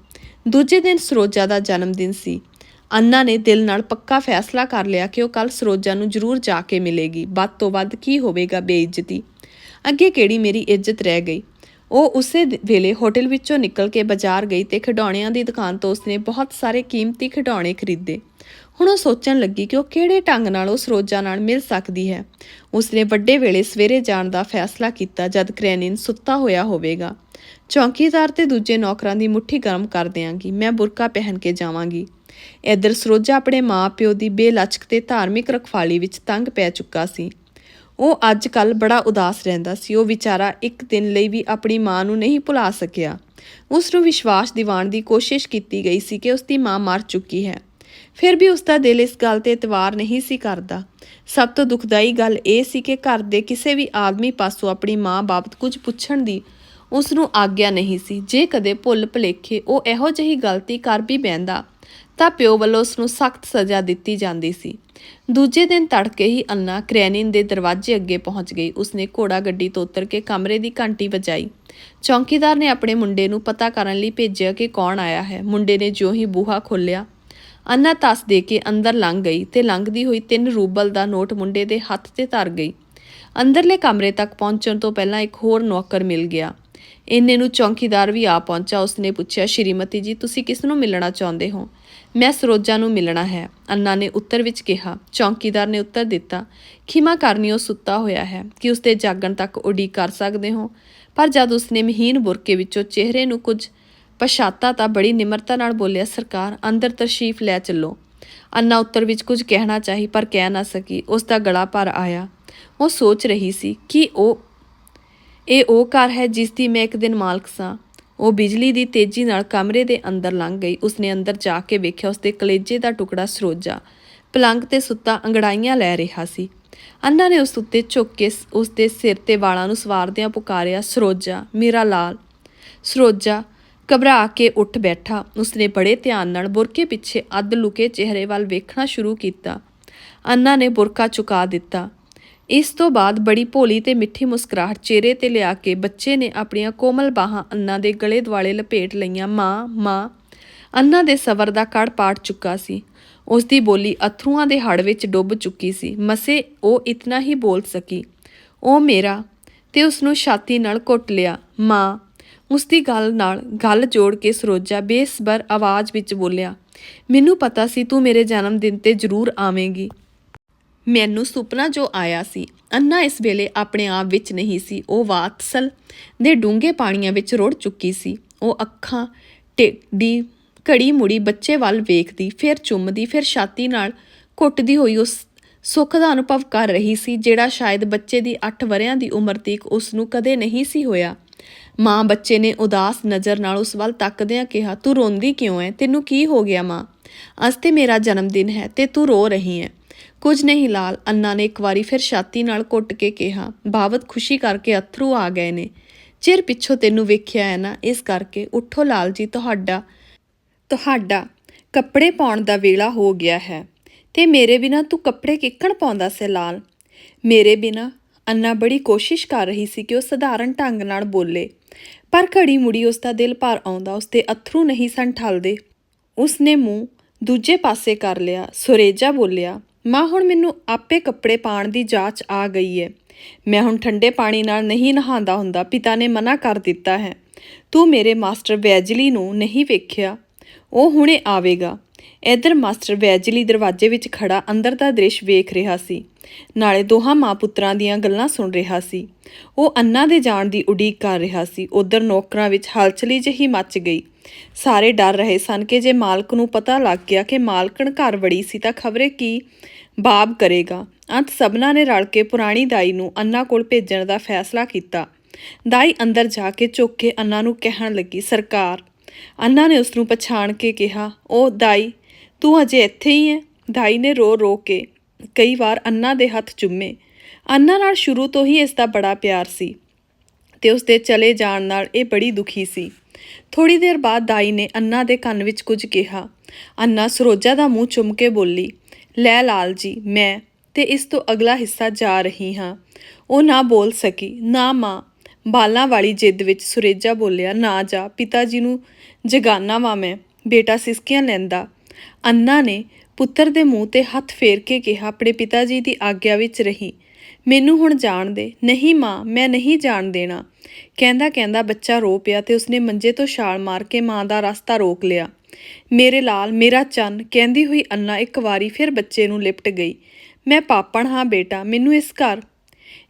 Speaker 1: ਦੂਜੇ ਦਿਨ ਸਰੋਜਾ ਦਾ ਜਨਮ ਦਿਨ ਸੀ। ਅੰਨਾ ਨੇ ਦਿਲ ਨਾਲ ਪੱਕਾ ਫੈਸਲਾ ਕਰ ਲਿਆ ਕਿ ਉਹ ਕੱਲ ਸਰੋਜਾ ਨੂੰ ਜ਼ਰੂਰ ਜਾ ਕੇ ਮਿਲੇਗੀ। ਵੱਧ ਤੋਂ ਵੱਧ ਕੀ ਹੋਵੇਗਾ ਬੇਇੱਜ਼ਤੀ? ਅੱਗੇ ਕਿਹੜੀ ਮੇਰੀ ਇੱਜ਼ਤ ਰਹਿ ਗਈ? ਉਹ ਉਸੇ ਵੇਲੇ ਹੋਟਲ ਵਿੱਚੋਂ ਨਿਕਲ ਕੇ ਬਾਜ਼ਾਰ ਗਈ ਤੇ ਖਿਡੌਣਿਆਂ ਦੀ ਦੁਕਾਨ ਤੋਂ ਉਸਨੇ ਬਹੁਤ ਸਾਰੇ ਕੀਮਤੀ ਖਿਡੌਣੇ ਖਰੀਦੇ। ਹੁਣ ਉਹ ਸੋਚਣ ਲੱਗੀ ਕਿ ਉਹ ਕਿਹੜੇ ਢੰਗ ਨਾਲ ਉਹ ਰੋਜਾ ਨਾਲ ਮਿਲ ਸਕਦੀ ਹੈ। ਉਸਨੇ ਵੱਡੇ ਵੇਲੇ ਸਵੇਰੇ ਜਾਣ ਦਾ ਫੈਸਲਾ ਕੀਤਾ ਜਦ ਕ੍ਰੈਨਿਨ ਸੁੱਤਾ ਹੋਇਆ ਹੋਵੇਗਾ। ਚੌਕੀਦਾਰ ਤੇ ਦੂਜੇ ਨੌਕਰਾਂ ਦੀ ਮੁੱਠੀ ਗਰਮ ਕਰ ਦਿਆਂਗੀ। ਮੈਂ ਬੁਰਕਾ ਪਹਿਨ ਕੇ ਜਾਵਾਂਗੀ। ਇੱਧਰ ਸਰੋਜਾ ਆਪਣੇ ਮਾਂ-ਪਿਓ ਦੀ ਬੇਲਚਕ ਤੇ ਧਾਰਮਿਕ ਰਖਵਾਲੀ ਵਿੱਚ ਤੰਗ ਪੈ ਚੁੱਕਾ ਸੀ। ਉਹ ਅੱਜ ਕੱਲ ਬੜਾ ਉਦਾਸ ਰਹਿੰਦਾ ਸੀ। ਉਹ ਵਿਚਾਰਾ ਇੱਕ ਦਿਨ ਲਈ ਵੀ ਆਪਣੀ ਮਾਂ ਨੂੰ ਨਹੀਂ ਭੁਲਾ ਸਕਿਆ। ਉਸ ਨੂੰ ਵਿਸ਼ਵਾਸ ਦਿਵਾਉਣ ਦੀ ਕੋਸ਼ਿਸ਼ ਕੀਤੀ ਗਈ ਸੀ ਕਿ ਉਸ ਦੀ ਮਾਂ ਮਰ ਚੁੱਕੀ ਹੈ। ਫਿਰ ਵੀ ਉਸ ਦਾ ਦਿਲ ਇਸ ਗੱਲ ਤੇ ਇਤਵਾਰ ਨਹੀਂ ਸੀ ਕਰਦਾ। ਸਭ ਤੋਂ ਦੁਖਦਾਈ ਗੱਲ ਇਹ ਸੀ ਕਿ ਘਰ ਦੇ ਕਿਸੇ ਵੀ ਆਦਮੀ ਪਾਸੋਂ ਆਪਣੀ ਮਾਂ ਬਾਬਤ ਕੁਝ ਪੁੱਛਣ ਦੀ ਉਸ ਨੂੰ ਆਗਿਆ ਨਹੀਂ ਸੀ। ਜੇ ਕਦੇ ਭੁੱਲ ਭੁਲੇਖੇ ਉਹ ਇਹੋ ਜਿਹੀ ਗਲਤੀ ਕਰ ਵੀ ਬੈਂਦਾ ਤਾਂ ਪਿਓ ਵੱਲੋਂ ਉਸ ਨੂੰ ਸਖਤ ਸਜ਼ਾ ਦਿੱਤੀ ਜਾਂਦੀ ਸੀ। ਦੂਜੇ ਦਿਨ ਤੜਕੇ ਹੀ ਅੰਨਾ ਕ੍ਰੈਨਿਨ ਦੇ ਦਰਵਾਜ਼ੇ ਅੱਗੇ ਪਹੁੰਚ ਗਈ। ਉਸਨੇ ਘੋੜਾ ਗੱਡੀ ਤੋਂ ਉਤਰ ਕੇ ਕਮਰੇ ਦੀ ਘੰਟੀ ਵਜਾਈ। ਚੌਕੀਦਾਰ ਨੇ ਆਪਣੇ ਮੁੰਡੇ ਨੂੰ ਪਤਾ ਕਰਨ ਲਈ ਭੇਜਿਆ ਕਿ ਕੌਣ ਆਇਆ ਹੈ। ਮੁੰਡੇ ਨੇ ਜਿਉਂ ਹੀ ਬੂਹਾ ਖੋਲ੍ਹਿਆ, ਅੰਨਾ ਤਸ ਦੇ ਕੇ ਅੰਦਰ ਲੰਘ ਗਈ ਤੇ ਲੰਘਦੀ ਹੋਈ 3 ਰੂਬਲ ਦਾ ਨੋਟ ਮੁੰਡੇ ਦੇ ਹੱਥ ਤੇ ਧਰ ਗਈ। ਅੰਦਰਲੇ ਕਮਰੇ ਤੱਕ ਪਹੁੰਚਣ ਤੋਂ ਪਹਿਲਾਂ ਇੱਕ ਹੋਰ ਨੌਕਰ ਮਿਲ ਗਿਆ। ਇੰਨੇ ਨੂੰ ਚੌਂਕੀਦਾਰ ਵੀ ਆ ਪਹੁੰਚਾ, ਉਸਨੇ ਪੁੱਛਿਆ, ਸ਼੍ਰੀਮਤੀ ਜੀ, ਤੁਸੀਂ ਕਿਸ ਨੂੰ ਮਿਲਣਾ ਚਾਹੁੰਦੇ ਹੋ? ਮੈਂ ਸਰੋਜਾ ਨੂੰ ਮਿਲਣਾ ਹੈ। ਅੰਨਾ ਨੇ ਉੱਤਰ ਵਿੱਚ ਕਿਹਾ। ਚੌਂਕੀਦਾਰ ਨੇ ਉੱਤਰ ਦਿੱਤਾ, ਖਿਮਾ ਕਰਨੀ ਉਹ ਸੁੱਤਾ ਹੋਇਆ ਹੈ, ਕਿ ਉਸਦੇ ਜਾਗਣ ਤੱਕ ਉਡੀਕ ਕਰ ਸਕਦੇ ਹੋ? ਪਰ ਜਦ ਉਸਨੇ ਮਹੀਨ ਬੁਰਕੇ ਵਿੱਚੋਂ ਚਿਹਰੇ ਨੂੰ ਕੁਝ ਪਛਾਤਾ ਤਾਂ ਬੜੀ ਨਿਮਰਤਾ ਨਾਲ ਬੋਲਿਆ, ਸਰਕਾਰ, ਅੰਦਰ ਤਸ਼ਰੀਫ ਲੈ ਚੱਲੋ। ਅੰਨਾ ਉੱਤਰ ਵਿੱਚ ਕੁਝ ਕਹਿਣਾ ਚਾਹੀ, ਪਰ ਕਹਿ ਨਾ ਸਕੀ। ਉਸ ਦਾ ਗਲਾ ਭਰ ਆਇਆ। ਉਹ ਸੋਚ ਰਹੀ ਸੀ ਕਿ ਉਹ ਇਹ ਉਹ ਘਰ ਹੈ ਜਿਸ ਦੀ ਮੈਂ ਇੱਕ ਦਿਨ ਮਾਲਕ ਸਾਂ। ਉਹ ਬਿਜਲੀ ਦੀ ਤੇਜ਼ੀ ਨਾਲ ਕਮਰੇ ਦੇ ਅੰਦਰ ਲੰਘ ਗਈ। ਉਸਨੇ ਅੰਦਰ ਜਾ ਕੇ ਵੇਖਿਆ ਉਸਦੇ ਕਲੇਜੇ ਦਾ ਟੁਕੜਾ ਸਰੋਜਾ, ਪਲੰਗ ਤੇ ਸੁੱਤਾ ਅੰਗੜਾਈਆਂ ਲੈ ਰਿਹਾ ਸੀ। ਅੰਨਾ ਨੇ ਉਸ ਉੱਤੇ ਝੁੱਕ ਕੇ ਸ- ਉਸਦੇ ਸਿਰ ਤੇ ਵਾਲਾਂ ਨੂੰ ਸਵਾਰਦਿਆਂ ਪੁਕਾਰਿਆ, ਸਰੋਜਾ, ਮੇਰਾ ਲਾਲ। ਸਰੋਜਾ ਘਬਰਾ ਕੇ ਉੱਠ ਬੈਠਾ। ਉਸਨੇ ਬੜੇ ਧਿਆਨ ਨਾਲ ਬੁਰਕੇ ਪਿੱਛੇ ਅੱਧ ਲੁਕੇ ਚਿਹਰੇ ਵੱਲ ਵੇਖਣਾ ਸ਼ੁਰੂ ਕੀਤਾ। ਅੰਨਾ ਨੇ ਬੁਰਕਾ ਚੁਕਾ ਦਿੱਤਾ। ਇਸ ਤੋਂ ਬਾਅਦ ਬੜੀ ਭੋਲੀ ਤੇ ਮਿੱਠੀ ਮੁਸਕਰਾਹਟ ਚਿਹਰੇ ਤੇ ਲਿਆ ਕੇ ਬੱਚੇ ਨੇ ਆਪਣੀਆਂ ਕੋਮਲ ਬਾਹਾਂ ਅੰਨਾ ਦੇ ਗਲੇ ਦੁਆਲੇ ਲਪੇਟ ਲਈਆਂ। ਮਾਂ ਮਾਂ, ਅੰਨਾ ਦੇ ਸਵਰ ਦਾ ਕੜ ਪਾਟ ਚੁੱਕਾ ਸੀ। ਉਸ ਦੀ ਬੋਲੀ ਅਥਰੂਆਂ ਦੇ ਹੜ ਵਿੱਚ ਡੁੱਬ ਚੁੱਕੀ ਸੀ। ਮਸੇ ਉਹ ਇਤਨਾ ਹੀ ਬੋਲ ਸਕੀ ਉਹ ਮੇਰਾ, ਤੇ ਉਸ ਨੂੰ ਛਾਤੀ ਨਾਲ ਘੁੱਟ ਲਿਆ। ਮਾਂ ਉਸ ਦੀ ਗੱਲ ਨਾਲ ਗੱਲ ਜੋੜ ਕੇ ਸਰੋਜਾ ਬੇਸਬਰ ਆਵਾਜ਼ ਵਿੱਚ ਬੋਲਿਆ, ਮੈਨੂੰ ਪਤਾ ਸੀ ਤੂੰ ਮੇਰੇ ਜਨਮ ਦਿਨ ਤੇ ਜ਼ਰੂਰ ਆਵੇਂਗੀ। ਮੈਨੂੰ ਸੁਪਨਾ ਜੋ ਆਇਆ ਸੀ, ਅੰਨਾ ਇਸ ਵੇਲੇ ਆਪਣੇ ਆਪ ਵਿੱਚ ਨਹੀਂ ਸੀ, ਉਹ ਵਾਤਸਲ ਦੇ ਡੂੰਘੇ ਪਾਣੀਆਂ ਵਿੱਚ ਰੁੜ ਚੁੱਕੀ ਸੀ। ਉਹ ਅੱਖਾਂ ਟੇਡੀ ਘੜੀ ਮੁੜੀ ਬੱਚੇ ਵੱਲ ਵੇਖਦੀ, ਫਿਰ ਚੁੰਮਦੀ, ਫਿਰ ਛਾਤੀ ਨਾਲ ਘੁੱਟਦੀ ਹੋਈ ਉਸ ਸੁੱਖ ਦਾ ਅਨੁਭਵ ਕਰ ਰਹੀ ਸੀ, ਜਿਹੜਾ ਸ਼ਾਇਦ ਬੱਚੇ ਦੀ 8 ਵਰਿਆਂ ਦੀ ਉਮਰ ਤੀਕ ਉਸ ਨੂੰ ਕਦੇ ਨਹੀਂ ਸੀ ਹੋਇਆ। ਮਾਂ ਬੱਚੇ ਨੇ ਉਦਾਸ ਨਜ਼ਰ ਨਾਲ ਉਸ ਵੱਲ ਤੱਕਦਿਆਂ ਕਿਹਾ, ਤੂੰ ਰੋਂਦੀ ਕਿਉਂ ਹੈ ਤੈਨੂੰ ਕੀ ਹੋ ਗਿਆ ਮਾਂ? ਅੱਜ ਤੇ ਮੇਰਾ ਜਨਮ ਦਿਨ ਹੈ ਤੇ ਤੂੰ ਰੋ ਰਹੀ ਹੈ ਕੁਝ ਨਹੀਂ ਲਾਲ, ਅੰਨਾ ਨੇ ਇੱਕ ਵਾਰੀ ਫਿਰ ਛਾਤੀ ਨਾਲ ਘੁੱਟ ਕੇ ਕਿਹਾ, ਬਾਵਤ ਖੁਸ਼ੀ ਕਰਕੇ ਅਥਰੂ ਆ ਗਏ ਨੇ। ਚਿਰ ਪਿੱਛੋਂ ਤੈਨੂੰ ਵੇਖਿਆ ਹੈ ਨਾ, ਇਸ ਕਰਕੇ ਉੱਠੋ ਲਾਲ ਜੀ ਤੁਹਾਡਾ ਤੁਹਾਡਾ ਕੱਪੜੇ ਪਾਉਣ ਦਾ ਵੇਲਾ ਹੋ ਗਿਆ ਹੈ। ਤੇ ਮੇਰੇ ਬਿਨਾ ਤੂੰ ਕੱਪੜੇ ਕਿੱਕਣ ਪਾਉਂਦਾ ਸੀ ਲਾਲ? ਮੇਰੇ ਬਿਨਾ ਅੰਨਾ ਬੜੀ ਕੋਸ਼ਿਸ਼ ਕਰ ਰਹੀ ਸੀ ਕਿ ਉਹ ਸਧਾਰਨ ਢੰਗ ਨਾਲ ਬੋਲੇ, ਪਰ ਘੜੀ ਮੁੜੀ ਉਸ ਦਾ ਦਿਲ ਭਰ ਆਉਂਦਾ ਉਸ ਦੇ ਅਥਰੂ ਨਹੀਂ ਸਨ ਠਲਦੇ। ਉਸ ਨੇ ਮੂੰਹ ਦੂਜੇ ਪਾਸੇ ਕਰ ਲਿਆ, ਸੁਰੇਜਾ ਬੋਲਿਆ ਮਾਂ ਹੁਣ ਮੈਨੂੰ ਆਪੇ ਕੱਪੜੇ ਪਾਣ ਦੀ ਜਾਂਚ ਆ ਗਈ ਹੈ ਮੈਂ ਹੁਣ ਠੰਡੇ ਪਾਣੀ ਨਾਲ ਨਹੀਂ ਨਹਾਉਂਦਾ ਹੁੰਦਾ, ਪਿਤਾ ਨੇ ਮਨਾ ਕਰ ਦਿੱਤਾ ਹੈ। ਤੂੰ ਮੇਰੇ ਮਾਸਟਰ ਵੈਜਲੀ ਨੂੰ ਨਹੀਂ ਵੇਖਿਆ, ਉਹ ਹੁਣੇ ਆਵੇਗਾ। ਇਧਰ ਮਾਸਟਰ ਵੈਜਲੀ ਦਰਵਾਜ਼ੇ ਵਿੱਚ ਖੜਾ ਅੰਦਰ ਦਾ ਦ੍ਰਿਸ਼ ਵੇਖ ਰਿਹਾ ਸੀ। ਨਾਲੇ ਦੋਹਾਂ ਮਾਂ ਪੁੱਤਰਾਂ ਦੀਆਂ ਗੱਲਾਂ ਸੁਣ ਰਿਹਾ ਸੀ। ਉਹ ਅੰਨਾ ਦੇ ਜਾਣ ਦੀ ਉਡੀਕ ਕਰ ਰਿਹਾ ਸੀ। ਉਧਰ ਨੌਕਰਾਂ ਵਿੱਚ ਹਲਚਲੀ ਜਿਹੀ ਮੱਚ ਗਈ। ਸਾਰੇ ਡਰ ਰਹੇ ਸਨ ਕਿ ਜੇ ਮਾਲਕ ਨੂੰ ਪਤਾ ਲੱਗ ਗਿਆ ਕਿ ਮਾਲਕਣ ਘਰ ਵੜੀ ਸੀ ਤਾਂ ਖਬਰੇ ਕੀ ਬਾਬ ਕਰੇਗਾ। ਅੰਤ ਸਭਨਾਂ ਨੇ ਰਲ ਕੇ ਪੁਰਾਣੀ ਦਾਈ ਨੂੰ ਅੰਨਾ ਕੋਲ ਭੇਜਣ ਦਾ ਫੈਸਲਾ ਕੀਤਾ। ਦਾਈ ਅੰਦਰ ਜਾ ਕੇ ਝੁੱਕ ਕੇ ਅੰਨਾ ਨੂੰ ਕਹਿਣ ਲੱਗੀ, ਸਰਕਾਰ। ਅੰਨਾ ਨੇ ਉਸ ਨੂੰ ਪਛਾਣ ਕੇ ਕਿਹਾ ਉਹ ਦਾਈ, ਤੂੰ ਅਜੇ ਇੱਥੇ ਹੀ ਹੈ ਦਾਈ ਨੇ ਰੋ ਰੋ ਕੇ ਕਈ ਵਾਰ ਅੰਨਾ ਦੇ ਹੱਥ ਚੁੰਮੇ। ਅੰਨਾ ਨਾਲ ਸ਼ੁਰੂ ਤੋਂ ਹੀ ਇਸ ਦਾ ਬੜਾ ਪਿਆਰ ਸੀ ਤੇ ਉਸ ਦੇ ਚਲੇ ਜਾਣ ਨਾਲ ਇਹ ਬੜੀ ਦੁਖੀ ਸੀ। ਥੋੜੀ ਦੇਰ ਬਾਅਦ ਦਾਈ ਨੇ ਅੰਨਾ ਦੇ ਕੰਨ ਵਿੱਚ ਕੁਝ ਕਿਹਾ। ਅੰਨਾ ਸਰੋਜਾ ਦਾ ਮੂੰਹ ਚੁੰਮ ਕੇ ਬੋਲੀ ਲੈ ਲਾਲ ਜੀ, ਮੈਂ ਤੇ ਇਸ ਤੋਂ ਅਗਲਾ ਹਿੱਸਾ ਜਾ ਰਹੀ ਹਾਂ। ਉਹ ਨਾ ਬੋਲ ਸਕੀ, ਨਾ ਮਾਂ। ਬਾਲਾਂ ਵਾਲੀ ਜਿੱਦ ਵਿੱਚ ਸੁਰੇਜਾ ਬੋਲਿਆ, ਨਾ ਜਾ, ਪਿਤਾ ਜੀ ਨੂੰ ਜਗਾਨਾ ਵਾ ਮੈਂ, ਬੇਟਾ ਸਿਸਕੀਆਂ ਲੈਂਦਾ। ਅੰਨਾ ਨੇ ਪੁੱਤਰ ਦੇ ਮੂੰਹ ਤੇ ਹੱਥ ਫੇਰ ਕੇ ਕਿਹਾ, ਆਪਣੇ ਪਿਤਾ ਜੀ ਦੀ ਆਗਿਆ ਵਿੱਚ ਰਹੀ। ਮੈਨੂੰ ਹੁਣ ਜਾਣ ਦੇ। ਨਹੀਂ ਮਾਂ, ਮੈਂ ਨਹੀਂ ਜਾਣ ਦੇਣਾ। ਕਹਿੰਦਾ ਕਹਿੰਦਾ ਬੱਚਾ ਰੋ ਪਿਆ ਤੇ ਉਸਨੇ ਮੰਜੇ ਤੋਂ ਛਾਲ ਮਾਰ ਕੇ ਮਾਂ ਦਾ ਰਸਤਾ ਰੋਕ ਲਿਆ। ਮੇਰੇ ਲਾਲ, ਮੇਰਾ ਚੰਨ ਕਹਿੰਦੀ ਹੋਈ ਅੰਨਾ ਇੱਕ ਵਾਰੀ ਫਿਰ ਬੱਚੇ ਨੂੰ ਲਿਪਟ ਗਈ। ਮੈਂ ਪਾਪਣ ਹਾਂ ਬੇਟਾ, ਮੈਨੂੰ ਇਸ ਘਰ।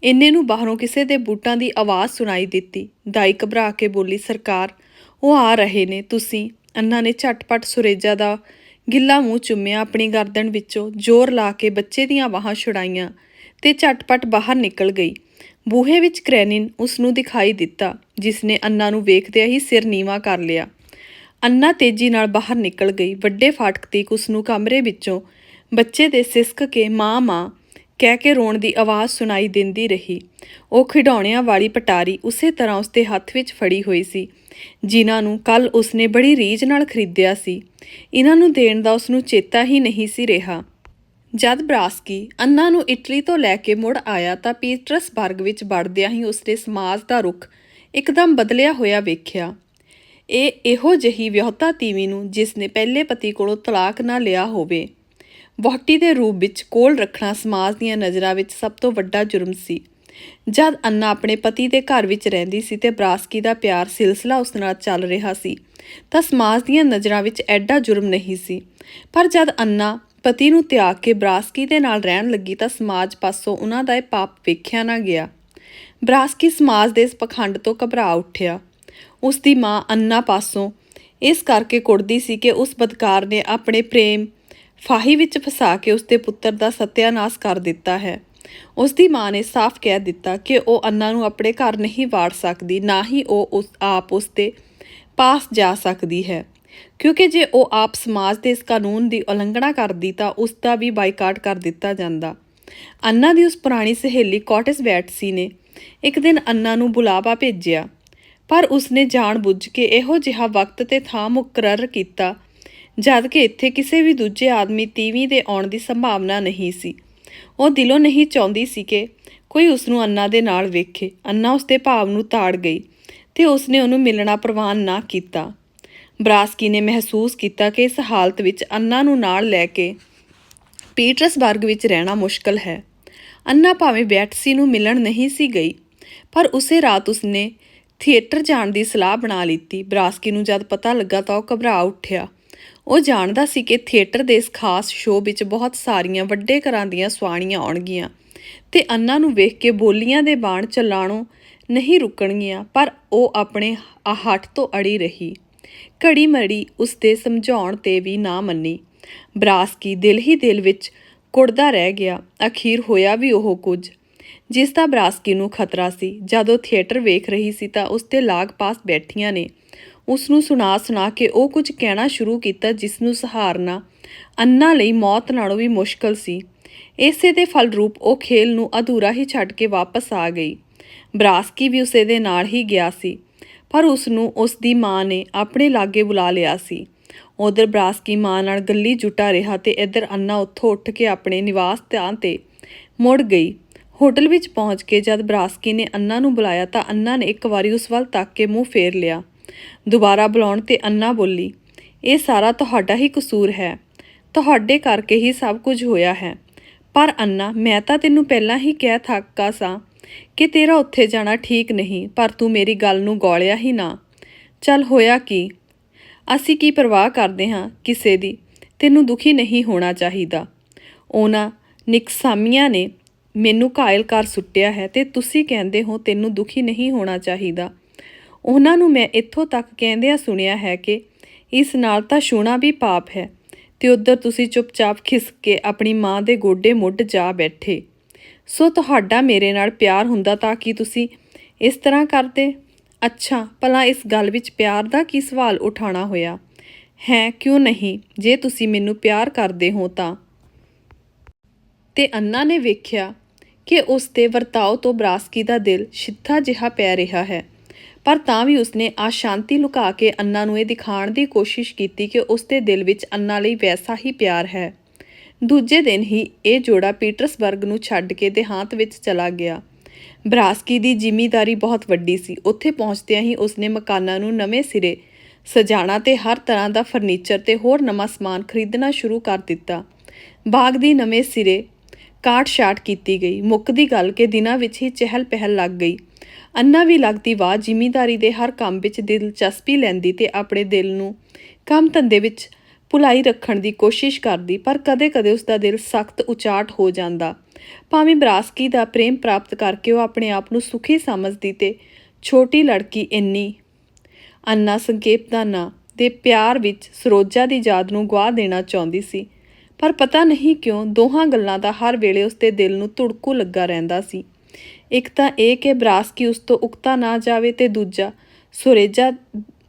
Speaker 1: ਇੰਨੇ ਨੂੰ ਬਾਹਰੋਂ ਕਿਸੇ ਦੇ ਬੂਟਾਂ ਦੀ ਆਵਾਜ਼ ਸੁਣਾਈ ਦਿੱਤੀ। ਦਾਈ ਘਬਰਾ ਕੇ ਬੋਲੀ, ਸਰਕਾਰ, ਉਹ ਆ ਰਹੇ ਨੇ ਤੁਸੀਂ। ਅੰਨਾ ਨੇ ਝਟਪਟ ਸੁਰੇਜਾ ਦਾ ਗਿੱਲਾ ਮੂੰਹ ਚੁੰਮਿਆ ਆਪਣੀ ਗਰਦਨ ਵਿੱਚੋਂ, ਜ਼ੋਰ ਲਾ ਕੇ ਬੱਚੇ ਦੀਆਂ ਬਾਹਾਂ ਛੁਡਾਈਆਂ ਤੇ ਝਟਪਟ ਬਾਹਰ ਨਿਕਲ ਗਈ। ਬੂਹੇ ਵਿੱਚ ਕ੍ਰੈਨਿਨ ਉਸ ਨੂੰ ਦਿਖਾਈ ਦਿੱਤਾ ਜਿਸ ਨੇ ਅੰਨਾ ਨੂੰ ਵੇਖਦਿਆਂ ਹੀ ਸਿਰ ਨੀਵਾ ਕਰ ਲਿਆ। ਅੰਨਾ ਤੇਜ਼ੀ ਨਾਲ ਬਾਹਰ ਨਿਕਲ ਗਈ। ਵੱਡੇ ਫਾਟਕ ਤੀਕ ਉਸ ਨੂੰ ਕਮਰੇ ਵਿੱਚੋਂ ਬੱਚੇ ਦੇ ਸਿਸਕ ਕੇ ਮਾਂ ਮਾਂ ਕਹਿ ਕੇ ਰੋਣ ਦੀ ਆਵਾਜ਼ ਸੁਣਾਈ ਦਿੰਦੀ ਰਹੀ। ਉਹ ਖਿਡੌਣਿਆਂ ਵਾਲੀ ਪਟਾਰੀ ਉਸੇ ਤਰ੍ਹਾਂ ਉਸਦੇ ਹੱਥ ਵਿੱਚ ਫੜੀ ਹੋਈ ਸੀ, ਜਿਨ੍ਹਾਂ ਨੂੰ ਕੱਲ ਉਸਨੇ ਬੜੀ ਰੀਝ ਨਾਲ ਖਰੀਦਿਆ ਸੀ। ਇਹਨਾਂ ਨੂੰ ਦੇਣ ਦਾ ਉਸ ਨੂੰ ਚੇਤਾ ਹੀ ਨਹੀਂ ਸੀ ਰਿਹਾ। ਜਦ ਬਰਾਸਕੀ ਅੰਨਾ ਨੂੰ ਇਟਲੀ ਤੋਂ ਲੈ ਕੇ ਮੁੜ ਆਇਆ ਤਾਂ ਪੀਟਰਸਬਰਗ ਵਿੱਚ ਵੜਦਿਆਂ ਹੀ ਉਸਨੇ ਸਮਾਜ ਦਾ ਰੁਖ ਇੱਕਦਮ ਬਦਲਿਆ ਹੋਇਆ ਵੇਖਿਆ। ਇਹ ਇਹੋ ਜਿਹੀ ਵਿਆਹਤਾ ਤੀਵੀ ਨੂੰ ਜਿਸ ਨੇ ਪਹਿਲੇ ਪਤੀ ਕੋਲੋਂ ਤਲਾਕ ਨਾ ਲਿਆ ਹੋਵੇ। ਵਹੁਟੀ ਦੇ ਰੂਪ ਵਿੱਚ ਕੋਲ ਰੱਖਣਾ ਸਮਾਜ ਦੀਆਂ ਨਜ਼ਰਾਂ ਵਿੱਚ ਸਭ ਤੋਂ ਵੱਡਾ ਜੁਰਮ ਸੀ। ਜਦ ਅੰਨਾ ਆਪਣੇ ਪਤੀ ਦੇ ਘਰ ਵਿੱਚ ਰਹਿੰਦੀ ਸੀ ਤੇ ਬਰਾਸਕੀ ਦਾ ਪਿਆਰ ਸਿਲਸਿਲਾ ਉਸ ਨਾਲ ਚੱਲ ਰਿਹਾ ਸੀ, ਤਾਂ ਸਮਾਜ ਦੀਆਂ ਨਜ਼ਰਾਂ ਵਿੱਚ ਐਡਾ ਜੁਰਮ ਨਹੀਂ ਸੀ। ਪਰ ਜਦ ਅੰਨਾ ਪਤੀ ਨੂੰ ਤਿਆਗ ਕੇ ਬਰਾਸਕੀ ਦੇ ਨਾਲ ਰਹਿਣ ਲੱਗੀ ਤਾਂ ਸਮਾਜ ਪਾਸੋਂ ਉਹਨਾਂ ਦਾ ਇਹ ਪਾਪ ਵੇਖਿਆ ਨਾ ਗਿਆ। ਬਰਾਸਕੀ ਸਮਾਜ ਦੇ ਇਸ ਪਖੰਡ ਤੋਂ ਘਬਰਾ ਉੱਠਿਆ। ਉਸ ਦੀ ਮਾਂ ਅੰਨਾ ਪਾਸੋਂ। ਇਸ ਕਰਕੇ ਕੁੜਦੀ ਸੀ ਕਿ ਉਸ ਬਦਕਾਰ ਨੇ ਆਪਣੇ ਪ੍ਰੇਮ ਫਾਹੀ ਵਿੱਚ ਫਸਾ ਕੇ ਉਸ ਦੇ ਪੁੱਤਰ ਦਾ ਸਤਿਆਨਾਸ਼ ਕਰ ਦਿੱਤਾ ਹੈ। ਉਸ ਦੀ ਮਾਂ ਨੇ ਸਾਫ਼ ਕਹਿ ਦਿੱਤਾ ਕਿ ਉਹ ਅੰਨਾ ਨੂੰ ਆਪਣੇ ਘਰ ਨਹੀਂ ਵਾੜ ਸਕਦੀ, ਨਾ ਹੀ ਉਹ ਉਸ ਆਪ ਉਸ ਦੇ ਪਾਸ ਜਾ ਸਕਦੀ ਹੈ। ਕਿਉਂਕਿ ਜੇ ਉਹ ਆਪ ਸਮਾਜ ਦੇ ਇਸ ਕਾਨੂੰਨ ਦੀ ਉਲੰਘਣਾ ਕਰਦੀ ਤਾਂ ਉਸ ਦਾ ਵੀ ਬਾਈਕਾਟ ਕਰ ਦਿੱਤਾ ਜਾਂਦਾ। ਅੰਨਾ ਦੀ ਉਸ ਪੁਰਾਣੀ ਸਹੇਲੀ ਕਾਟਿਸ ਬੈਟਸੀ ਨੇ ਇੱਕ ਦਿਨ ਅੰਨਾ ਨੂੰ ਬੁਲਾਵਾ ਭੇਜਿਆ। ਪਰ ਉਸਨੇ ਜਾਣ-ਬੁੱਝ ਕੇ ਇਹੋ ਜਿਹਾ ਵਕਤ ਤੇ ਥਾਂ ਮੁਕਰਰ ਕੀਤਾ, ਜਦ ਕਿ ਇੱਥੇ ਕਿਸੇ ਵੀ ਦੂਜੇ ਆਦਮੀ ਤੀਵੀਂ ਦੇ ਆਉਣ ਦੀ ਸੰਭਾਵਨਾ ਨਹੀਂ ਸੀ। ਉਹ ਦਿਲੋਂ ਨਹੀਂ ਚਾਹੁੰਦੀ ਸੀ ਕਿ ਕੋਈ ਉਸ ਨੂੰ ਅੰਨਾ ਦੇ ਨਾਲ ਵੇਖੇ, ਅੰਨਾ ਉਸ ਦੇ ਭਾਵ ਨੂੰ ਤਾੜ ਗਈ ਤੇ ਉਸਨੇ ਉਹਨੂੰ ਮਿਲਣਾ ਪ੍ਰਵਾਨ ਨਾ ਕੀਤਾ। ਬਰਾਸਕੀ ਨੇ ਮਹਿਸੂਸ ਕੀਤਾ ਕਿ ਇਸ ਹਾਲਤ ਵਿੱਚ ਅੰਨਾ ਨੂੰ ਨਾਲ ਲੈ ਕੇ ਪੀਟਰਸਬਰਗ ਵਿੱਚ ਰਹਿਣਾ ਮੁਸ਼ਕਲ ਹੈ। ਅੰਨਾ ਭਾਵੇਂ ਬੈਟਸੀ ਨੂੰ ਮਿਲਣ ਨਹੀਂ ਸੀ ਗਈ, ਪਰ ਉਸੇ ਰਾਤ ਉਸਨੇ ਥੀਏਟਰ ਜਾਣ ਦੀ ਸਲਾਹ ਬਣਾ ਲਈ ਬਰਾਸਕੀ ਨੂੰ ਜਦ ਪਤਾ ਲੱਗਾ ਤਾਂ ਉਹ ਘਬਰਾ ਉੱਠਿਆ। ਉਹ ਜਾਣਦਾ ਸੀ ਕਿ ਥੀਏਟਰ ਦੇ ਇਸ ਖਾਸ ਸ਼ੋਅ ਵਿੱਚ ਬਹੁਤ ਸਾਰੀਆਂ ਵੱਡੇ ਘਰਾਂ ਦੀਆਂ ਸਵਾਣੀਆਂ ਆਉਣਗੀਆਂ ਤੇ ਅੰਨਾ ਨੂੰ ਵੇਖ ਕੇ ਬੋਲੀਆਂ ਦੇ ਬਾਣ ਚੱਲਾਣੋਂ ਨਹੀਂ ਰੁਕਣਗੀਆਂ, ਪਰ ਉਹ ਆਪਣੇ ਆਹਟ ਤੋਂ ਅੜੀ ਰਹੀ। ਘੜੀ ਮੜੀ ਉਸ ਦੇ ਸਮਝਾਉਣ ਤੇ ਵੀ ਨਾ ਮੰਨੀ। ਬਰਾਸਕੀ ਦਿਲ ਹੀ ਦਿਲ ਵਿੱਚ ਕੁੜਦਾ ਰਹਿ ਗਿਆ। ਅਖੀਰ ਹੋਇਆ ਵੀ ਉਹ ਕੁਝ। ਜਿਸ ਦਾ ਬਰਾਸਕੀ ਨੂੰ ਖਤਰਾ ਸੀ। ਜਦੋਂ ਥੀਏਟਰ ਵੇਖ ਰਹੀ ਸੀ ਤਾਂ ਉਸ ਦੇ ਲਾਗ ਪਾਸ ਬੈਠੀਆਂ ਨੇ। ਉਸ ਨੂੰ ਸੁਣਾ ਸੁਣਾ ਕੇ ਉਹ ਕੁਝ ਕਹਿਣਾ ਸ਼ੁਰੂ ਕੀਤਾ ਜਿਸ ਨੂੰ ਸਹਾਰਨਾ ਅੰਨਾ ਲਈ ਮੌਤ ਨਾਲੋਂ ਵੀ ਮੁਸ਼ਕਲ ਸੀ। ਇਸੇ ਦੇ ਫਲ ਰੂਪ ਉਹ ਖੇਲ ਨੂੰ ਅਧੂਰਾ ਹੀ ਛੱਡ ਕੇ ਵਾਪਸ ਆ ਗਈ। ਬਰਾਸਕੀ ਵੀ ਉਸੇ ਦੇ ਨਾਲ ਹੀ ਗਿਆ ਸੀ, ਪਰ ਉਸ ਨੂੰ ਉਸ ਦੀ ਮਾਂ ਨੇ ਆਪਣੇ ਲਾਗੇ ਬੁਲਾ ਲਿਆ ਸੀ। ਉਧਰ ਬਰਾਸਕੀ ਮਾਂ ਨਾਲ ਗੱਲੀ ਜੁਟਾ ਰਿਹਾ ਤੇ ਇੱਧਰ ਅੰਨਾ ਉੱਥੋਂ ਉੱਠ ਕੇ ਆਪਣੇ ਨਿਵਾਸ ਧਿਆਨ ਤੇ ਮੁੜ ਗਈ। ਹੋਟਲ ਵਿੱਚ ਪਹੁੰਚ ਕੇ ਜਦ ਬਰਾਸਕੀ ਨੇ ਅੰਨਾ ਨੂੰ ਬੁਲਾਇਆ ਤਾਂ ਅੰਨਾ ਨੇ ਇੱਕ ਵਾਰੀ ਉਸ ਵੱਲ ਤੱਕ ਕੇ ਮੂੰਹ ਫੇਰ ਲਿਆ। ਦੁਬਾਰਾ ਬੁਲਾਉਣ ਤੇ ਅੰਨਾ ਬੋਲੀ, ਇਹ ਸਾਰਾ ਤੁਹਾਡਾ ਹੀ ਕਸੂਰ ਹੈ। ਤੁਹਾਡੇ ਕਰਕੇ ਹੀ ਸਭ ਕੁਝ ਹੋਇਆ ਹੈ। ਪਰ ਅੰਨਾ, ਮੈਂ ਤਾਂ ਤੈਨੂੰ ਪਹਿਲਾਂ ਹੀ ਕਹਿ ਥੱਕਾ ਸਾਂ ਕਿ ਤੇਰਾ ਉੱਥੇ ਜਾਣਾ ਠੀਕ ਨਹੀਂ, ਪਰ ਤੂੰ ਮੇਰੀ ਗੱਲ ਨੂੰ ਗੌਲਿਆ ਹੀ ਨਾ। ਚੱਲ ਹੋਇਆ ਕੀ? ਅਸੀਂ ਕੀ ਪਰਵਾਹ ਕਰਦੇ ਹਾਂ ਕਿਸੇ ਦੀ? ਤੈਨੂੰ ਦੁਖੀ ਨਹੀਂ ਹੋਣਾ ਚਾਹੀਦਾ। ਉਹਨਾਂ ਨਿਕਸਾਮੀਆਂ ਨੇ ਮੈਨੂੰ ਘਾਇਲ ਕਰ ਸੁੱਟਿਆ ਹੈ ਤੇ ਤੁਸੀਂ ਕਹਿੰਦੇ ਹੋ ਤੈਨੂੰ ਦੁਖੀ ਨਹੀਂ ਹੋਣਾ ਚਾਹੀਦਾ। ਉਹਨਾਂ ਨੂੰ ਮੈਂ ਇੱਥੋਂ ਤੱਕ ਕਹਿੰਦਿਆਂ ਸੁਣਿਆ ਹੈ ਕਿ ਇਸ ਨਾਲ ਤਾਂ ਛੂਣਾ ਵੀ ਪਾਪ ਹੈ ਤੇ ਉਧਰ ਤੁਸੀਂ ਚੁੱਪਚਾਪ ਖਿਸਕ ਕੇ ਆਪਣੀ ਮਾਂ ਦੇ ਗੋਡੇ ਮੁੱਢ ਜਾ ਬੈਠੇ। ਸੋ ਤੁਹਾਡਾ ਮੇਰੇ ਨਾਲ ਪਿਆਰ ਹੁੰਦਾ ਤਾਂ ਕਿ ਤੁਸੀਂ ਇਸ ਤਰ੍ਹਾਂ ਕਰਦੇ? ਅੱਛਾ, ਭਲਾ ਇਸ ਗੱਲ ਵਿੱਚ ਪਿਆਰ ਦਾ ਕੀ ਸਵਾਲ ਉਠਾਣਾ ਹੋਇਆ? ਹੈ, ਕਿਉਂ ਨਹੀਂ? ਜੇ ਤੁਸੀਂ ਮੈਨੂੰ ਪਿਆਰ ਕਰਦੇ ਹੋ ਤਾਂ। ਤੇ ਅੰਨਾ ਨੇ ਵੇਖਿਆ ਕਿ ਉਸ ਦੇ ਵਰਤਾਓ ਤੋਂ ਬਰਾਸਕੀ ਦਾ ਦਿਲ ਛਿੱਥਾ ਜਿਹਾ ਪੈ ਰਿਹਾ ਹੈ। ਪਰ ਤਾਂ ਵੀ ਉਸਨੇ ਆ ਸ਼ਾਂਤੀ ਲੁਕਾ ਕੇ ਅੰਨਾ ਨੂੰ ਇਹ ਦਿਖਾਉਣ ਦੀ ਕੋਸ਼ਿਸ਼ ਕੀਤੀ ਕਿ ਉਸ ਦੇ ਦਿਲ ਵਿੱਚ ਅੰਨਾ ਲਈ ਵੈਸਾ ਹੀ ਪਿਆਰ ਹੈ। ਦੂਜੇ ਦਿਨ ਹੀ ਇਹ ਜੋੜਾ ਪੀਟਰਸਬਰਗ ਨੂੰ ਛੱਡ ਕੇ ਦੇਹਾਂਤ ਵਿੱਚ ਚਲਾ ਗਿਆ। ਬਰਾਸਕੀ ਦੀ ਜ਼ਿਮੀਦਾਰੀ ਬਹੁਤ ਵੱਡੀ ਸੀ। ਉੱਥੇ ਪਹੁੰਚਦਿਆਂ ਹੀ ਉਸਨੇ ਮਕਾਨਾਂ ਨੂੰ ਨਵੇਂ ਸਿਰੇ, ਸਜਾਣਾ ਤੇ ਹਰ ਤਰ੍ਹਾਂ ਦਾ ਫਰਨੀਚਰ ਤੇ ਹੋਰ ਨਵਾਂ ਸਮਾਨ ਖਰੀਦਣਾ ਸ਼ੁਰੂ ਕਰ ਦਿੱਤਾ। ਬਾਗ ਦੀ ਨਵੇਂ ਸਿਰੇ ਕਾਟ ਛਾਟ ਕੀਤੀ ਗਈ। ਮੁੱਕਦੀ ਗੱਲ ਕਿ ਦਿਨਾਂ ਵਿੱਚ ਹੀ ਚਹਿਲ ਪਹਿਲ ਲੱਗ ਗਈ। ਅੰਨਾ ਵੀ ਲੱਗਦੀ ਵਾਹ ਜ਼ਿਮੀਦਾਰੀ ਦੇ ਹਰ ਕੰਮ ਵਿੱਚ ਦਿਲਚਸਪੀ ਲੈਂਦੀ ਤੇ ਆਪਣੇ ਦਿਲ ਨੂੰ ਕੰਮ ਧੰਦੇ ਵਿੱਚ ਭੁਲਾਈ ਰੱਖਣ ਦੀ ਕੋਸ਼ਿਸ਼ ਕਰਦੀ, ਪਰ ਕਦੇ-ਕਦੇ ਉਸਦਾ ਦਿਲ ਸਖਤ ਉਚਾਟ ਹੋ ਜਾਂਦਾ। ਭਾਵੇਂ ਬਰਾਸਕੀ ਦਾ ਪ੍ਰੇਮ ਪ੍ਰਾਪਤ ਕਰਕੇ ਉਹ ਆਪਣੇ ਆਪ ਨੂੰ ਸੁਖੀ ਸਮਝਦੀ ਤੇ ਛੋਟੀ ਲੜਕੀ ਇੰਨੀ ਅੰਨਾ ਸੰਖੇਪ ਦਾ ਨਾਂ ਦੇ ਪਿਆਰ ਵਿੱਚ ਸਰੋਜਾ ਦੀ ਯਾਦ ਨੂੰ ਗਵਾ ਦੇਣਾ ਚਾਹੁੰਦੀ ਸੀ। ਪਰ ਪਤਾ ਨਹੀਂ ਕਿਉਂ ਦੋਹਾਂ ਗੱਲਾਂ ਦਾ ਹਰ ਵੇਲੇ ਉਸਦੇ ਦਿਲ ਨੂੰ ਧੁੜਕੂ ਲੱਗਾ ਰਹਿੰਦਾ ਸੀ। ਇੱਕ ਤਾਂ ਇਹ ਕਿ ਬਰਾਸਕੀ ਉਸ ਤੋਂ ਉਕਤਾ ਨਾ ਜਾਵੇ ਤੇ ਦੂਜਾ, ਸੁਰੇਜਾ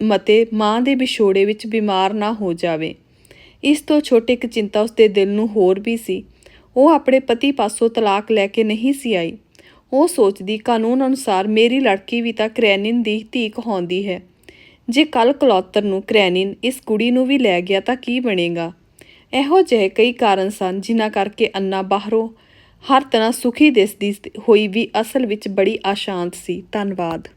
Speaker 1: ਮਤੇ ਮਾਂ ਦੇ ਵਿਛੋੜੇ ਵਿੱਚ ਬਿਮਾਰ ਨਾ ਹੋ ਜਾਵੇ। ਇਸ ਤੋਂ ਛੋਟੀ ਇੱਕ ਚਿੰਤਾ ਉਸਦੇ ਦਿਲ ਨੂੰ ਹੋਰ ਵੀ ਸੀ। ਉਹ ਆਪਣੇ ਪਤੀ ਪਾਸੋਂ ਤਲਾਕ ਲੈ ਕੇ ਨਹੀਂ ਸੀ ਆਈ। ਉਹ ਸੋਚਦੀ, ਕਾਨੂੰਨ ਅਨੁਸਾਰ ਮੇਰੀ ਲੜਕੀ ਵੀ ਤਾਂ ਕ੍ਰੈਨਿਨ ਦੀ ਧੀ ਕਹਾਉਂਦੀ ਹੈ। ਜੇ ਕੱਲ ਕਲੌਤਰ ਨੂੰ ਕ੍ਰੈਨਿਨ ਇਸ ਕੁੜੀ ਨੂੰ ਵੀ ਲੈ ਗਿਆ ਤਾਂ ਕੀ ਬਣੇਗਾ? ਇਹੋ ਜਿਹੇ ਕਈ ਕਾਰਨ ਸਨ ਜਿਨ੍ਹਾਂ ਕਰਕੇ ਅੰਨਾ ਬਾਹਰੋਂ ਹਰ ਤਰ੍ਹਾਂ ਸੁਖੀ ਦਿਸਦੀ ਹੋਈ ਵੀ ਅਸਲ ਵਿੱਚ ਬੜੀ ਆਸ਼ਾਂਤ ਸੀ। ਧੰਨਵਾਦ।